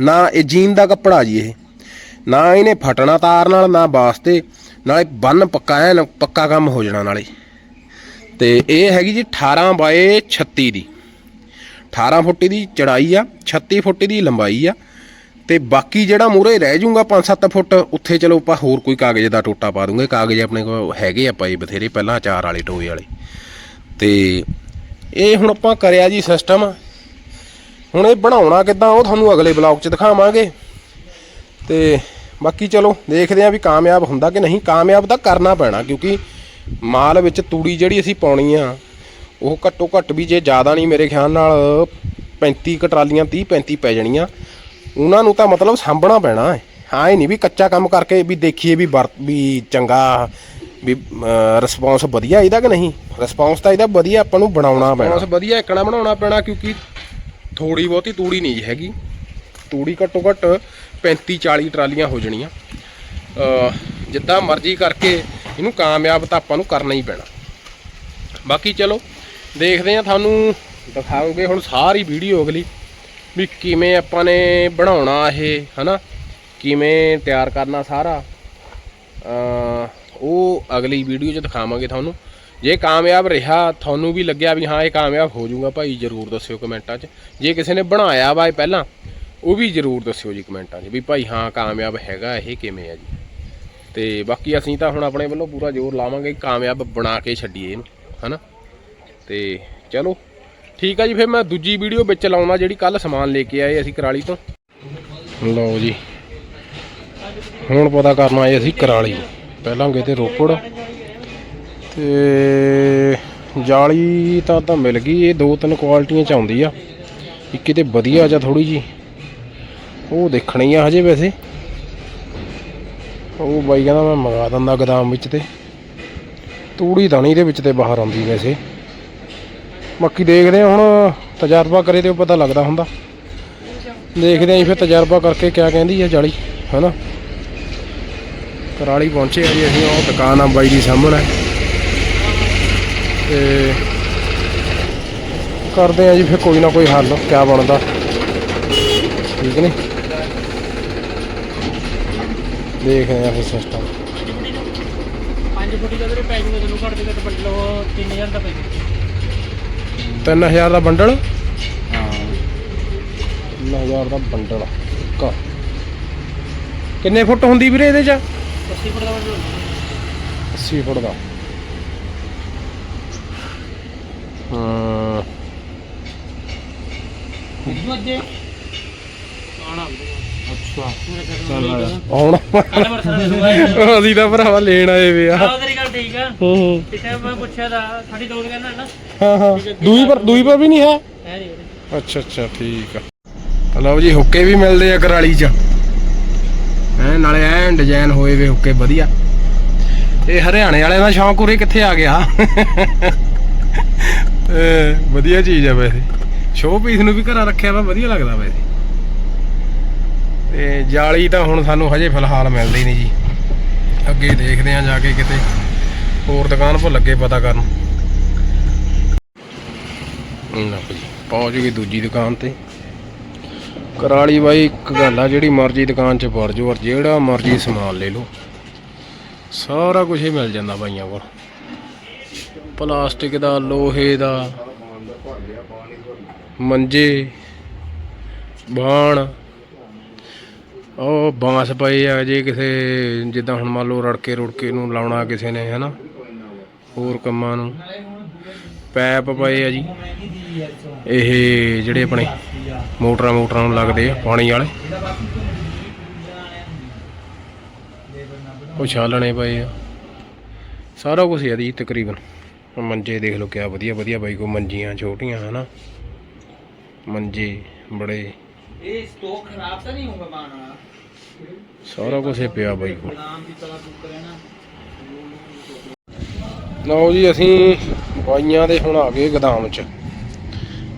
ਨਾ ਇਹ ਜੀਨ ਦਾ ਕੱਪੜਾ ਜੀ ਇਹ। ਨਾ ਇਹਨੇ ਫਟਣਾ ਤਾਰ ਨਾਲ, ਨਾ ਵਾਸਤੇ ਨਾਲੇ ਬੰਨ ਪੱਕਾ ਐਨ, ਪੱਕਾ ਕੰਮ ਹੋ ਜਾਣਾ ਨਾਲੇ। ਤੇ ਇਹ ਹੈਗੀ ਜੀ 18 ਬਾਏ 36 ਦੀ। 18 ਫੁੱਟ ਦੀ ਚੜਾਈ ਆ 36 ਫੁੱਟ ਦੀ ਲੰਬਾਈ ਆ। ਤੇ ਬਾਕੀ ਜਿਹੜਾ ਮੂਰੇ ਰਹਿ ਜਾਊਗਾ 5-7 ਫੁੱਟ, ਉੱਥੇ ਚਲੋ ਆਪਾਂ ਹੋਰ ਕੋਈ ਕਾਗਜ਼ ਦਾ ਟੋਟਾ ਪਾ ਦੂੰਗੇ। ਕਾਗਜ਼ ਆਪਣੇ ਕੋਲ ਹੈਗੇ ਆ ਪਏ ਬਥੇਰੇ, ਪਹਿਲਾਂ ਚਾਰ ਵਾਲੇ, ਟੋਏ ਵਾਲੇ। ਤੇ ਇਹ ਹੁਣ ਆਪਾਂ ਕਰਿਆ ਜੀ ਸਿਸਟਮ ਹੁਣ ਇਹ ਬਣਾਉਣਾ ਕਿੱਦਾਂ, ਉਹ ਤੁਹਾਨੂੰ ਅਗਲੇ ਬਲੌਗ 'ਚ ਦਿਖਾਵਾਂਗੇ। ਤੇ ਬਾਕੀ ਚਲੋ, ਦੇਖਦੇ ਆਂ ਵੀ ਕਾਮਯਾਬ ਹੁੰਦਾ ਕਿ ਨਹੀਂ। ਕਾਮਯਾਬ ਤਾਂ ਕਰਨਾ ਪੈਣਾ, ਕਿਉਂਕਿ ਮਾਲ ਵਿੱਚ ਤੂੜੀ ਜਿਹੜੀ ਅਸੀਂ ਪਾਉਣੀ ਆ, ਉਹ ਘੱਟੋ ਘੱਟ ਵੀ ਜੇ ਜ਼ਿਆਦਾ ਨਹੀਂ ਮੇਰੇ ਖਿਆਲ ਨਾਲ 35 ਕਟਰਾਲੀਆਂ ਟਰਾਲੀਆਂ 30 35 ਪੈ ਜਾਣੀਆਂ। ਉਹਨਾਂ ਨੂੰ ਤਾਂ ਮਤਲਬ ਸਾਂਭਣਾ ਪੈਣਾ ਹੈ। ਹਾਂ, ਇਹ ਨਹੀਂ ਵੀ ਕੱਚਾ ਕੰਮ ਕਰਕੇ ਵੀ ਦੇਖੀਏ ਵੀ ਵਰਤ ਵੀ ਚੰਗਾ, ਵੀ ਰਿਸਪੌਂਸ ਵਧੀਆ ਇਹਦਾ ਕਿ ਨਹੀਂ? ਰਿਸਪੌਂਸ ਤਾਂ ਇਹਦਾ ਵਧੀਆ, ਆਪਾਂ ਨੂੰ ਬਣਾਉਣਾ ਪੈਣਾ। ਰਿਸਪੌਂਸ ਵਧੀਆ, ਇਕਣਾ ਬਣਾਉਣਾ ਪੈਣਾ, ਕਿਉਂਕਿ ਥੋੜੀ ਬਹੁਤੀ ਤੂੜੀ ਨਹੀਂ ਹੈਗੀ। ਤੂੜੀ ਘੱਟੋ ਘੱਟ 35 40 ਟਰਾਲੀਆਂ ਹੋ ਜਾਣੀਆਂ। ਜਿੱਦਾਂ ਮਰਜ਼ੀ ਕਰਕੇ ਇਹਨੂੰ ਕਾਮਯਾਬ ਤਾਂ ਆਪਾਂ ਨੂੰ ਕਰਨਾ ਹੀ ਪੈਣਾ। ਬਾਕੀ ਚਲੋ, ਦੇਖਦੇ ਆ ਤੁਹਾਨੂੰ ਦਿਖਾਉਂਗੇ ਹੁਣ ਸਾਰੀ ਵੀਡੀਓ ਅਗਲੀ ਵੀ ਕਿਵੇਂ ਆਪਾਂ ਨੇ ਬਣਾਉਣਾ ਇਹ, ਹਨਾ? ਕਿਵੇਂ ਤਿਆਰ ਕਰਨਾ ਸਾਰਾ। ਉਹ ਅਗਲੀ ਵੀਡੀਓ 'ਚ ਦਿਖਾਵਾਂਗੇ ਤੁਹਾਨੂੰ। ਜੇ ਕਾਮਯਾਬ ਰਿਹਾ, ਤੁਹਾਨੂੰ ਵੀ ਲੱਗਿਆ ਵੀ ਹਾਂ, ਇਹ ਕਾਮਯਾਬ ਹੋ ਜਾਊਗਾ ਭਾਈ, ਜਰੂਰ ਦੱਸਿਓ ਕਮੈਂਟਾਂ 'ਚ। ਜੇ ਕਿਸੇ ਨੇ ਬਣਾਇਆ ਵਾ ਇਹ ਪਹਿਲਾਂ, ਉਹ ਵੀ ਜਰੂਰ ਦੱਸਿਓ ਜੀ ਕਮੈਂਟਾਂ 'ਚ ਵੀ ਭਾਈ ਹਾਂ, ਕਾਮਯਾਬ ਹੈਗਾ ਇਹ ਕਿਵੇਂ ਆ ਜੀ। ਤੇ ਬਾਕੀ ਅਸੀਂ ਤਾਂ ਹੁਣ ਆਪਣੇ ਵੱਲੋਂ ਪੂਰਾ ਜ਼ੋਰ ਲਾਵਾਂਗੇ ਕਾਮਯਾਬ ਬਣਾ ਕੇ ਛੱਡੀਏ ਇਹਨੂੰ, ਹਨਾ? ਤੇ ਚਲੋ, ਠੀਕ ਆ ਜੀ, ਫਿਰ ਮੈਂ ਦੂਜੀ ਵੀਡੀਓ ਵਿੱਚ ਲਾਉਣਾ ਜਿਹੜੀ ਕੱਲ ਸਮਾਨ ਲੈ ਕੇ ਆਏ ਅਸੀਂ ਕਰਾਲੀ ਤੋਂ। ਲਓ ਜੀ, ਹੁਣ ਪਤਾ ਕਰਨਾ ਆਏ ਅਸੀਂ ਕਰਾਲੀ। ਪਹਿਲਾਂ ਗਏ ਤੇ ਰੋਪੜ। ਤੇ ਜਾਲੀ ਤਾਂ ਤਾਂ ਮਿਲ ਗਈ, ਇਹ ਦੋ ਤਿੰਨ ਕੁਆਲਿਟੀਆਂ ਚ ਆਉਂਦੀ ਆ। ਇੱਕ ਕਿਤੇ ਵਧੀਆ ਜਾਂ ਥੋੜੀ ਜੀ, ਉਹ ਦੇਖਣੀ ਆ ਹਜੇ ਵੈਸੇ। ਉਹ ਬਾਈ ਕਹਿੰਦਾ ਮੈਂ ਮੰਗਾ ਦਿੰਦਾ ਗਦਾਮ ਵਿੱਚ ਤੇ। ਤੂੜੀ ਦਾਣੀ ਨਹੀਂ ਇਹਦੇ ਵਿੱਚ ਤੇ ਬਾਹਰ ਆਉਂਦੀ ਵੈਸੇ। ਬਾਕੀ ਦੇਖਦੇ ਹਾਂ ਹੁਣ ਤਜਰਬਾ ਕਰੇ ਤੇ ਉਹ ਪਤਾ ਲੱਗਦਾ ਹੁੰਦਾ। ਦੇਖਦੇ ਆਂ ਜੀ ਫਿਰ ਤਜਰਬਾ ਕਰਕੇ ਕਿਆ ਕਹਿੰਦੀ ਆ ਜਾਲੀ, ਹਨਾ? ਕਰਾਲੀ ਪਹੁੰਚੇ ਆ ਜੀ, ਅਸੀਂ ਉਹ ਦੁਕਾਨ ਆ ਬਾਈ ਦੀ ਸਾਹਮਣੇ ਤੇ ਕਰਦੇ ਆ ਜੀ ਫਿਰ ਕੋਈ ਨਾ ਕੋਈ ਹੱਲ ਕਿਆ ਬਣਦਾ। ਠੀਕ ਨੇ? ਦੇਖਦੇ ਆ ਫਿਰ ਸਿਸਟਮ 5 ਫੁੱਟੀ ਦਾ ਵੀਰੇ ਪੈ ਜੂਗਾ ਤੈਨੂੰ ਘੱਟ ਦੇ ਘੱਟ ਵੱਡ ਲਓ 3000 ਦਾ ਪੈ ਜੂ 3000 ਦਾ ਬੰਡਲ? ਹਾਂ 3000 ਦਾ ਬੰਡਲ ਕਾ ਕਿੰਨੇ ਫੁੱਟ ਹੁੰਦੀ ਵੀਰੇ ਇਹਦੇ ਚ? 80 ਫੁੱਟ ਦਾ ਵੱਡ ਲਓ 80 ਫੁੱਟ ਦਾ। ਅੱਜੇ ਆਣਾ ਅੱਛਾ। ਚੱਲ ਦੇ ਦੂਗਾ ਅਸੀਂ ਤਾਂ ਭਰਾਵਾ ਲੈਣ ਆਏ ਵੇ ਆ। ਆਹ ਤੇਰੀ ਗੱਲ ਠੀਕ ਆ। ਹੂੰ ਹੂੰ। ਠੀਕ ਹੈ ਮੈਂ ਪੁੱਛਿਆ ਦਾ ਸਾਡੀ ਦੋ ਕਹਿੰਦਾ ਨਾ। ਹਾਂ ਹਾਂ। ਦੂਈ ਪਰ ਦੂਈ ਪਰ ਵੀ ਨਹੀਂ ਹੈ? ਹੈ ਨਹੀਂ ਵੀਰੇ। ਅੱਛਾ ਅੱਛਾ ਠੀਕ ਆ। ਲਓ ਜੀ ਹੁੱਕੇ ਵੀ ਮਿਲਦੇ ਆ ਕਰਾਲੀ ਚ। ਐ ਨਾਲੇ ਐਨ ਡਿਜ਼ਾਈਨ ਹੋਏ ਵੇ ਹੁੱਕੇ ਵਧੀਆ। ਇਹ ਹਰਿਆਣੇ ਵਾਲਿਆਂ ਦਾ ਸ਼ੌਂਕ ਉਰੇ ਕਿੱਥੇ ਆ ਗਿਆ? ਇਹ ਵਧੀਆ ਚੀਜ਼ ਆ ਵੈਸੇ। ਸ਼ੋਅ ਪੀਸ ਨੂੰ ਵੀ ਘਰਾਂ ਰੱਖਿਆ ਵਾ, ਵਧੀਆ ਲੱਗਦਾ ਵੈਸੇ। ਤੇ ਜਾਲੀ ਤਾਂ ਹੁਣ ਸਾਨੂੰ ਹਜੇ ਫਿਲਹਾਲ ਮਿਲਦੀ ਨਹੀਂ ਜੀ। ਅੱਗੇ ਦੇਖਦੇ ਆ ਜਾ ਕੇ ਕਿਤੇ ਹੋਰ ਦੁਕਾਨ 'ਤੇ ਲੱਗੇ ਪਤਾ ਕਰਨ। ਲਓ ਜੀ, ਪਹੁੰਚ ਗਈ ਦੂਜੀ ਦੁਕਾਨ ਤੇ। ਕਰਾਲੀ ਬਾਈ, ਇੱਕ ਗੱਲ ਆ, ਜਿਹੜੀ ਮਰਜ਼ੀ ਦੁਕਾਨ 'ਚ ਵੜ ਜਾਓ ਔਰ ਜਿਹੜਾ ਮਰਜ਼ੀ ਸਮਾਨ ਲੈ ਲਓ। ਸਾਰਾ ਕੁਝ ਹੀ ਮਿਲ ਜਾਂਦਾ ਬਾਈਆਂ ਕੋਲ। ਪਲਾਸਟਿਕ ਦਾ, ਲੋਹੇ ਦਾ ਮੰਜੇ, ਬਾਣ। ਉਹ ਬਾਂਸ ਪਏ ਆ ਜੇ ਕਿਸੇ, ਜਿੱਦਾਂ ਹੁਣ ਮੰਨ ਲਓ ਰੜਕੇ ਰੁੜਕੇ ਨੂੰ ਲਾਉਣਾ ਕਿਸੇ ਨੇ, ਹਨਾ? ਹੋਰ ਕੰਮਾਂ ਨੂੰ। ਪੈਪ ਪਏ ਆ ਜੀ। ਇਹ ਜਿਹੜੇ ਆਪਣੇ ਮੋਟਰਾਂ ਮੋਟਰਾਂ ਨੂੰ ਲੱਗਦੇ ਆ, ਪਾਣੀ ਵਾਲੇ। ਉਹ ਛਾਲਣੇ ਪਏ ਆ। ਸਾਰਾ ਕੁਝ ਹੈ ਜੀ ਤਕਰੀਬਨ। ਮੰਜੇ ਦੇਖ ਲਓ ਕਿਆ ਵਧੀਆ ਵਧੀਆ ਬਾਈ ਕੋ ਮੰਜੀਆਂ ਛੋਟੀਆਂ, ਹਨਾ? ਮੰਜੇ ਬੜੇ। ਇਹ ਸਟੋਕ ਖਰਾਬ ਤਾਂ ਨਹੀਂ ਹੋਊਗਾ ਬਾਣ ਸਾਰਾ ਕੁਝ ਪਿਆ ਬਾਈ ਕੋਲ। ਨਾਮ ਲਓ ਜੀ ਅਸੀਂ ਬਾਈਆਂ ਦੇ ਹੁਣ ਆ ਗਏ ਗਦਾਮ 'ਚ।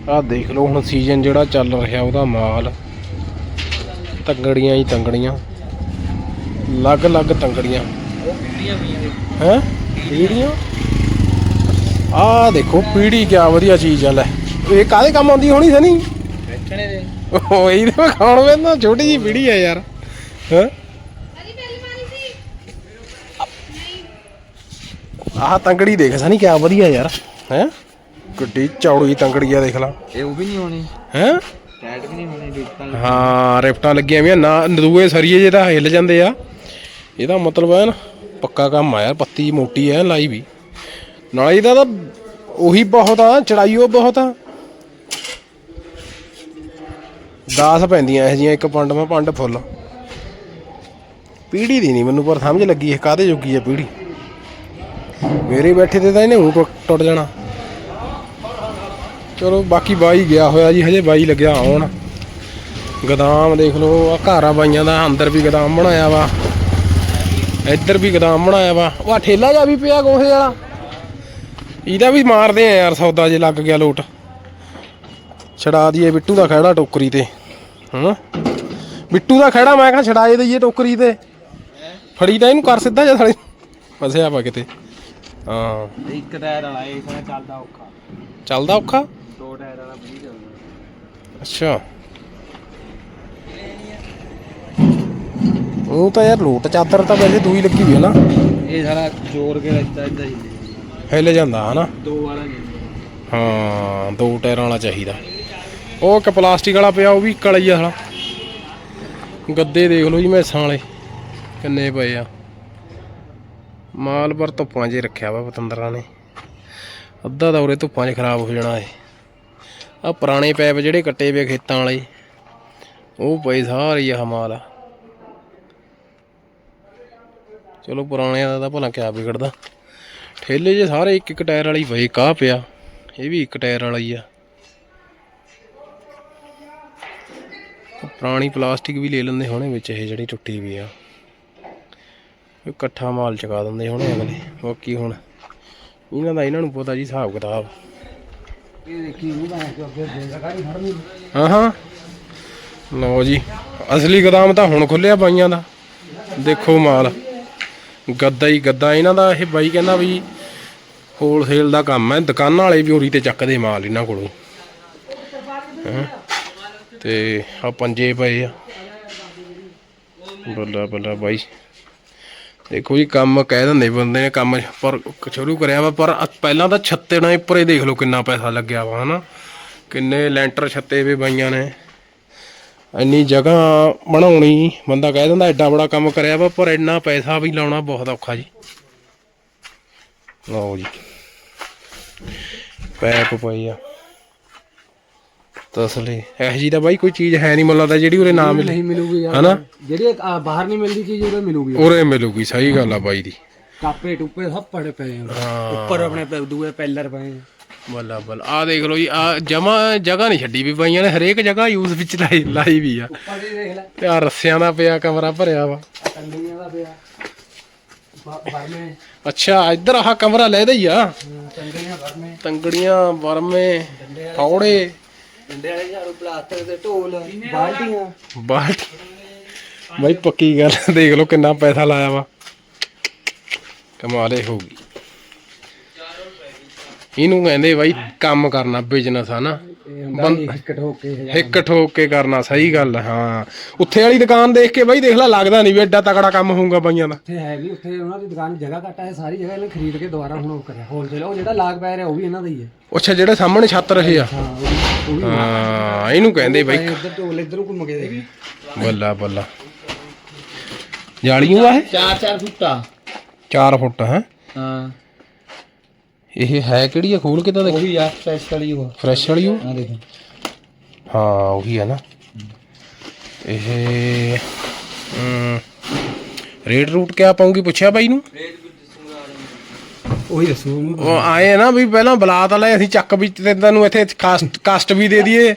ਆਹ ਦੇਖ ਲਓ ਹੁਣ ਸੀਜ਼ਨ ਜਿਹੜਾ ਚੱਲ ਰਿਹਾ ਉਹਦਾ ਮਾਲ। ਤੰਗੜੀਆਂ ਹੀ ਤੰਗੜੀਆਂ। ਅਲੱਗ-ਅਲੱਗ ਤੰਗੜੀਆਂ। ਹੈ? ਪੀੜੀਆਂ? ਆਹ ਦੇਖੋ ਪੀੜੀ ਕਿਆ ਵਧੀਆ ਚੀਜ਼ ਆ ਲੈ। ਇਹ ਕਾਹਦੇ ਕੰਮ ਆਉਂਦੀ ਹੋਣੀ ਸਨੀ? ਬੈਠਣੇ ਦੇ ਉਹ ਇਹਦੇ ਮੈਂ ਖਾਣ ਵੇਂਦਾ ਛੋਟੀ ਜੀ ਪੀੜੀ ਆ ਯਾਰ। ਹਾਂ? ਆਹ ਤੰਗੜੀ ਦੇਖ ਸਨੀ ਕਿਆ ਵਧੀਆ ਯਾਰ। ਹੈ? ਗੱਡੀ ਚੌੜੀ ਤੰਗੜੀ ਆ ਦੇਖ ਲਾ। ਇਹ ਉਹ ਵੀ ਨਹੀਂ ਹੋਣੀ। ਹੈ? ਟਾਇਟ ਵੀ ਨਹੀਂ ਹੋਣੀ ਰਿਫਟਾਂ ਹਾਂ ਰਿਫਟਾਂ ਲੱਗੀਆਂ ਵੀ ਨਾ ਨਦੂਏ ਸਰੀਏ ਜੇ ਤਾਂ ਹਿੱਲ ਜਾਂਦੇ ਆ। ਇਹਦਾ ਮਤਲਬ ਹੈ ਨਾ ਪੱਕਾ ਕੰਮ ਆ ਯਾਰ ਪੱਤੀ ਮੋਟੀ ਐ ਲਾਈ ਵੀ। ਨਾਲ ਇਹਦਾ ਤਾਂ ਉਹੀ ਬਹੁਤ ਆ ਚੜਾਈ ਉਹ ਬਹੁਤ ਆ। 10 ਪੈਂਦੀਆਂ ਇਹ ਜੀਆਂ, ਇੱਕ ਪੰਡ, ਮੈਂ ਪੰਡ ਫੁੱਲ। ਪੀੜੀ ਦੀ ਨਹੀਂ ਮੈਨੂੰ ਪਰ ਸਮਝ ਲੱਗੀ ਇਹ ਕਾਦੇ ਜੋਗੀ ਆ ਪੀੜੀ। ਮੇਰੇ ਬੈਠੇ ਤੇ ਤਾਂ ਇਹਨੇ ਹੁਣ ਟੁੱਟ ਜਾਣਾ। ਚਲੋ, ਬਾਕੀ ਬਾਈ ਗਿਆ ਹੋਇਆ ਜੀ, ਹਜੇ ਬਾਈ ਲੱਗਿਆ ਆਉਣ। ਗਦਾਮ ਦੇਖ ਲਓ ਆ ਘਰ ਬਾਈਆਂ ਦਾ, ਅੰਦਰ ਵੀ ਗਦਾਮ ਬਣਾਇਆ ਵਾ। ਇੱਧਰ ਵੀ ਗਦਾਮ ਬਣਾਇਆ ਵਾ। ਉਹ ਆਹ ਠੇਲਾ ਜਾ ਵੀ ਪਿਆ ਗੋਹੇ ਵਾਲਾ। ਇਹਦਾ ਵੀ ਮਾਰਦੇ ਆ ਯਾਰ ਸੌਦਾ ਜੇ ਲੱਗ ਗਿਆ ਲੋਟ। ਛੜਾ ਦਈਏ ਬਿੱਟੂ ਦਾ ਖੜਾ ਟੋਕਰੀ ਤੇ। ਹਾਂ? ਬਿੱਟੂ ਦਾ ਖੜਾ ਮੈਂ ਕਹਾਂ ਛਡਾਏ ਦਈਏ ਟੋਕਰੀ ਤੇ। ਫੜੀ ਤਾਂ ਇਹਨੂੰ ਕਰ ਸਿੱਧਾ ਜਾਂ ਸਾਲੇ ਫਸਿਆ ਵਾ ਕਿਤੇ। ਹਾਂ। ਇੱਕ ਟਾਇਰ ਵਾਲਾ ਇਹ ਸਾਰਾ ਚੱਲਦਾ ਔਖਾ। ਚੱਲਦਾ ਔਖਾ? ਦੋ ਟਾਇਰ ਵਾਲਾ ਵੀ ਚੱਲਦਾ ਅੱਛਾ। ਉਹ ਤਾਂ ਯਾਰ ਲੋਟ ਚਾਦਰ ਤਾਂ ਵੈਸੇ ਦੂਈ ਲੱਗੀ ਹੋਈ ਹੈ ਨਾ। ਇਹ ਸਾਰਾ ਜੋਰ ਕੇ ਰੱਖਦਾ ਇਦਾਂ ਹੀ। ਹਿੱਲ ਜਾਂਦਾ ਹਨਾ? ਦੋ ਵਾਲਾ ਹਾਂ ਦੋ ਟਾਇਰ ਵਾਲਾ ਚਾਹੀਦਾ। ਉਹ ਇੱਕ ਪਲਾਸਟਿਕ ਵਾਲਾ ਪਿਆ, ਉਹ ਵੀ ਇੱਕਲਾ ਹੀ ਆ ਸਾਲਾ। ਗੱਦੇ ਦੇਖ ਲਓ ਜੀ ਮੈਸਾਂ ਵਾਲੇ, ਕਿੰਨੇ ਪਏ ਆ। ਮਾਲ ਪਰ ਧੁੱਪਾਂ 'ਚ ਰੱਖਿਆ ਵਾ ਪਤੰਦਰਾਂ ਨੇ। ਅੱਧਾ ਤਾਂ ਉਰੇ ਧੁੱਪਾਂ 'ਚ ਖਰਾਬ ਹੋ ਜਾਣਾ ਏ ਆ ਪੁਰਾਣੇ ਪੈਪ ਜਿਹੜੇ ਕੱਟੇ ਵੇ ਖੇਤਾਂ ਵਾਲੇ, ਉਹ ਪਏ ਸਾਰੇ ਹੀ ਆਹ ਮਾਲ ਆ। ਚਲੋ ਪੁਰਾਣਿਆਂ ਦਾ ਤਾਂ ਭਲਾ ਕਿਆ ਵਿਗੜਦਾ। ਠੇਲੇ ਜੇ ਸਾਰੇ ਇੱਕ ਇੱਕ ਟਾਇਰ ਵਾਲੀ ਪਏ ਕਾਹ ਪਿਆ, ਇਹ ਵੀ ਇੱਕ ਟਾਇਰ ਵਾਲਾ ਹੀ ਆ। ਪੁਰਾਣੀ ਪਲਾਸਟਿਕ ਵੀ ਲੈ ਲੈਂਦੇ ਹੋਣੇ ਵਿੱਚ ਇਹ ਜਿਹੜੀ ਟੁੱਟੀ ਵੀ ਆ। ਇਕੱਠਾ ਮਾਲ ਚਕਾ ਦਿੰਦੇ ਹੋਣੇ ਅਗਲੇ। ਬਾਕੀ ਹੁਣ ਇਹਨਾਂ ਦਾ ਇਹਨਾਂ ਨੂੰ ਪਤਾ ਜੀ ਹਿਸਾਬ ਕਿਤਾਬ। ਇਹ ਦੇਖੀ ਉਹ ਮੈਂ ਅੱਗੇ ਦੇ ਗਾੜੀ ਫੜਨੀ ਹਾਂ ਹਾਂ। ਲਓ ਜੀ ਅਸਲੀ ਗਦਾਮ ਤਾਂ ਹੁਣ ਖੁੱਲਿਆ ਬਾਈਆਂ ਦਾ। ਦੇਖੋ ਮਾਲ। ਗੱਦਾ ਹੀ ਗੱਦਾ। ਇਹਨਾਂ ਦਾ ਇਹ ਬਾਈ ਕਹਿੰਦਾ ਵੀ ਹੋਲਸੇਲ ਦਾ ਕੰਮ ਹੈ। ਦੁਕਾਨਾਂ ਵਾਲੇ ਵੀ ਹੋਰੀ ਤੇ ਚੱਕਦੇ ਮਾਲ ਇਹਨਾਂ ਕੋਲੋਂ। ਤੇ ਆ ਪੰਜੇ ਪਏ ਆ। ਬੱਲਾ ਬੱਲਾ ਬਾਈ। ਦੇਖੋ ਜੀ, ਕੰਮ ਕਹਿ ਦਿੰਦੇ ਬੰਦੇ ਨੇ ਕੰਮ, ਪਰ ਸ਼ੁਰੂ ਕਰਿਆ ਵਾ, ਪਰ ਪਹਿਲਾਂ ਤਾਂ ਛੱਤੇ ਨਾਲ ਉੱਪਰ ਹੀ ਦੇਖ ਲਓ ਕਿੰਨਾ ਪੈਸਾ ਲੱਗਿਆ ਵਾ, ਹਨਾ। ਕਿੰਨੇ ਲੈਂਟਰ ਛੱਤੇ ਵੇ ਬਾਈਆਂ ਨੇ। ਇੰਨੀ ਜਗ੍ਹਾ ਬਣਾਉਣੀ, ਬੰਦਾ ਕਹਿ ਦਿੰਦਾ ਐਡਾ ਬੜਾ ਕੰਮ ਕਰਿਆ ਵਾ, ਪਰ ਇੰਨਾ ਪੈਸਾ ਵੀ ਲਾਉਣਾ ਬਹੁਤ ਔਖਾ ਜੀ। ਲਓ ਜੀ। ਪੈਪ ਪਈ ਆ। ਤਸਲੀ ਇਹ ਜੀ ਦਾ ਬਾਈ ਕੋਈ ਚੀਜ਼ ਹੈ ਨਹੀਂ ਮੈਨੂੰ ਲੱਗਦਾ ਜਿਹੜੀ ਉਰੇ ਨਾ ਮਿਲੇ। ਨਹੀਂ ਮਿਲੂਗੀ ਯਾਰ। ਹਨਾ? ਜਿਹੜੀ ਬਾਹਰ ਨਹੀਂ ਮਿਲਦੀ ਚੀਜ਼ ਉਹਦਾ ਮਿਲੂਗੀ। ਉਰੇ ਮਿਲੂਗੀ ਸਹੀ ਗੱਲ ਆ ਬਾਈ ਦੀ। ਕਾਪੇ ਟੁੱਪੇ ਸਭ ਪੜੇ ਪਏ ਆ। ਉੱਪਰ ਆਪਣੇ ਪੈ- ਦੂਏ ਪੈਲਰ ਪਏ ਬੱਲਾ ਬੱਲਾ। ਆ ਦੇਖ ਲਓ ਜੀ ਆ ਜਮਾ ਜਗ੍ਹਾ ਨਹੀਂ ਛੱਡੀ ਵੀ ਬਾਈਆਂ ਨੇ ਹਰੇਕ ਜਗ੍ਹਾ ਯੂਜ਼ ਵਿੱਚ ਲਾਈ ਲਾਈ ਵੀ ਆ। ਤੇ ਆ ਰੱਸਿਆਂ ਦਾ ਪਿਆ ਕਮਰਾ ਭਰਿਆ ਵਾ। ਅੱਛਾ ਇੱਧਰ ਆਹ ਕਮਰਾ ਲੈ ਹੀ ਆ। ਟੰਗੀਆਂ ਬਰਮੇ ਤੰਗੜੀਆਂ ਵਰਮੇ ਫੌੜੇ ਮੁੰਡੇ ਬਾਲਟੀਆਂ। ਬਾਲਟੀ। ਬਾਈ ਪੱਕੀ ਗੱਲ ਆ, ਦੇਖ ਲਓ ਕਿੰਨਾ ਪੈਸਾ ਲਾਇਆ ਵਾ। ਕਮਾਲੇ ਹੋ ਗਈ। ਇਹਨੂੰ ਕਹਿੰਦੇ ਬਾਈ ਕੰਮ ਕਰਨਾ ਬਿਜ਼ਨਸ ਆ ਨਾ। ਇਹ ਠੋਕ ਕੇ ਕਰਨਾ ਸਹੀ ਗੱਲ ਹਾਂ। ਉੱਥੇ ਵਾਲੀ ਦੁਕਾਨ ਦੇਖ ਕੇ ਬਾਈ ਦੇਖ ਲੈ ਲੱਗਦਾ ਨਹੀਂ ਵੀ ਐਡਾ ਤਕੜਾ ਕੰਮ ਹੋਊਗਾ ਬਾਈਆਂ ਦਾ। ਉੱਥੇ ਹੈ ਵੀ ਉੱਥੇ ਉਹਨਾਂ ਦੀ ਦੁਕਾਨ ਜਗ੍ਹਾ ਘੱਟ ਹੈ ਸਾਰੀ ਜਗ੍ਹਾ ਇਹਨੇ ਖਰੀਦ ਕੇ ਦੁਬਾਰਾ ਹੁਣ ਉਹ ਕਰਿਆ ਹੋਲਸੇਲ ਉਹ ਜਿਹੜਾ ਲਾਗ ਪੈ ਰਿਹਾ ਉਹ ਵੀ ਇਹਨਾਂ ਦਾ ਹੀ ਹੈ ਅੱਛਾ ਜਿਹੜੇ ਸਾਹਮਣੇ ਛੱਤ ਰਹੇ ਆ? ਹਾਂ ਇਹਨੂੰ ਕਹਿੰਦੇ ਬਾਈ। ਇੱਧਰ ਢੋਲ ਇੱਧਰ ਨੂੰ ਘੁੰਮ ਕੇ ਦੇਖੀ। ਬੱਲਾ ਬੱਲਾ। ਜਾਲੀਆਂ ਦਾ ਇਹ? ਚਾਰ ਚਾਰ ਫੁੱਟਾ 4 ਫੁੱਟ ਹੈ? ਹਾਂ। ਇਹ ਹੈ ਕਿਹੜੀ ਆ? ਖੋਲ ਕੇ ਤਾਂ ਦੇਖ। ਉਹੀ ਆ ਸਪੈਸ਼ਲ ਹੀ ਉਹ ਫਰੈਸ਼ ਵਾਲੀ ਉਹ? ਆ ਦੇਖ। ਹਾਂ ਉਹੀ ਹੈ ਨਾ। ਇਹ ਰੇਟ ਰੂਟ ਕਿਆ ਪਾਉਂਗੀ ਪੁੱਛਿਆ ਬਾਈ ਨੂੰ? ਉਹੀ ਦੱਸੂ ਉਹਨੂੰ। ਉਹ ਆਏ ਆ ਨਾ ਵੀ ਪਹਿਲਾਂ ਬੁਲਾ ਤਾਂ ਲੈ ਅਸੀਂ ਚੱਕ ਵੀ ਤੇ ਤੈਨੂੰ ਇੱਥੇ ਕਾਸਟ ਕਾਸਟ ਵੀ ਦੇ ਦਈਏ।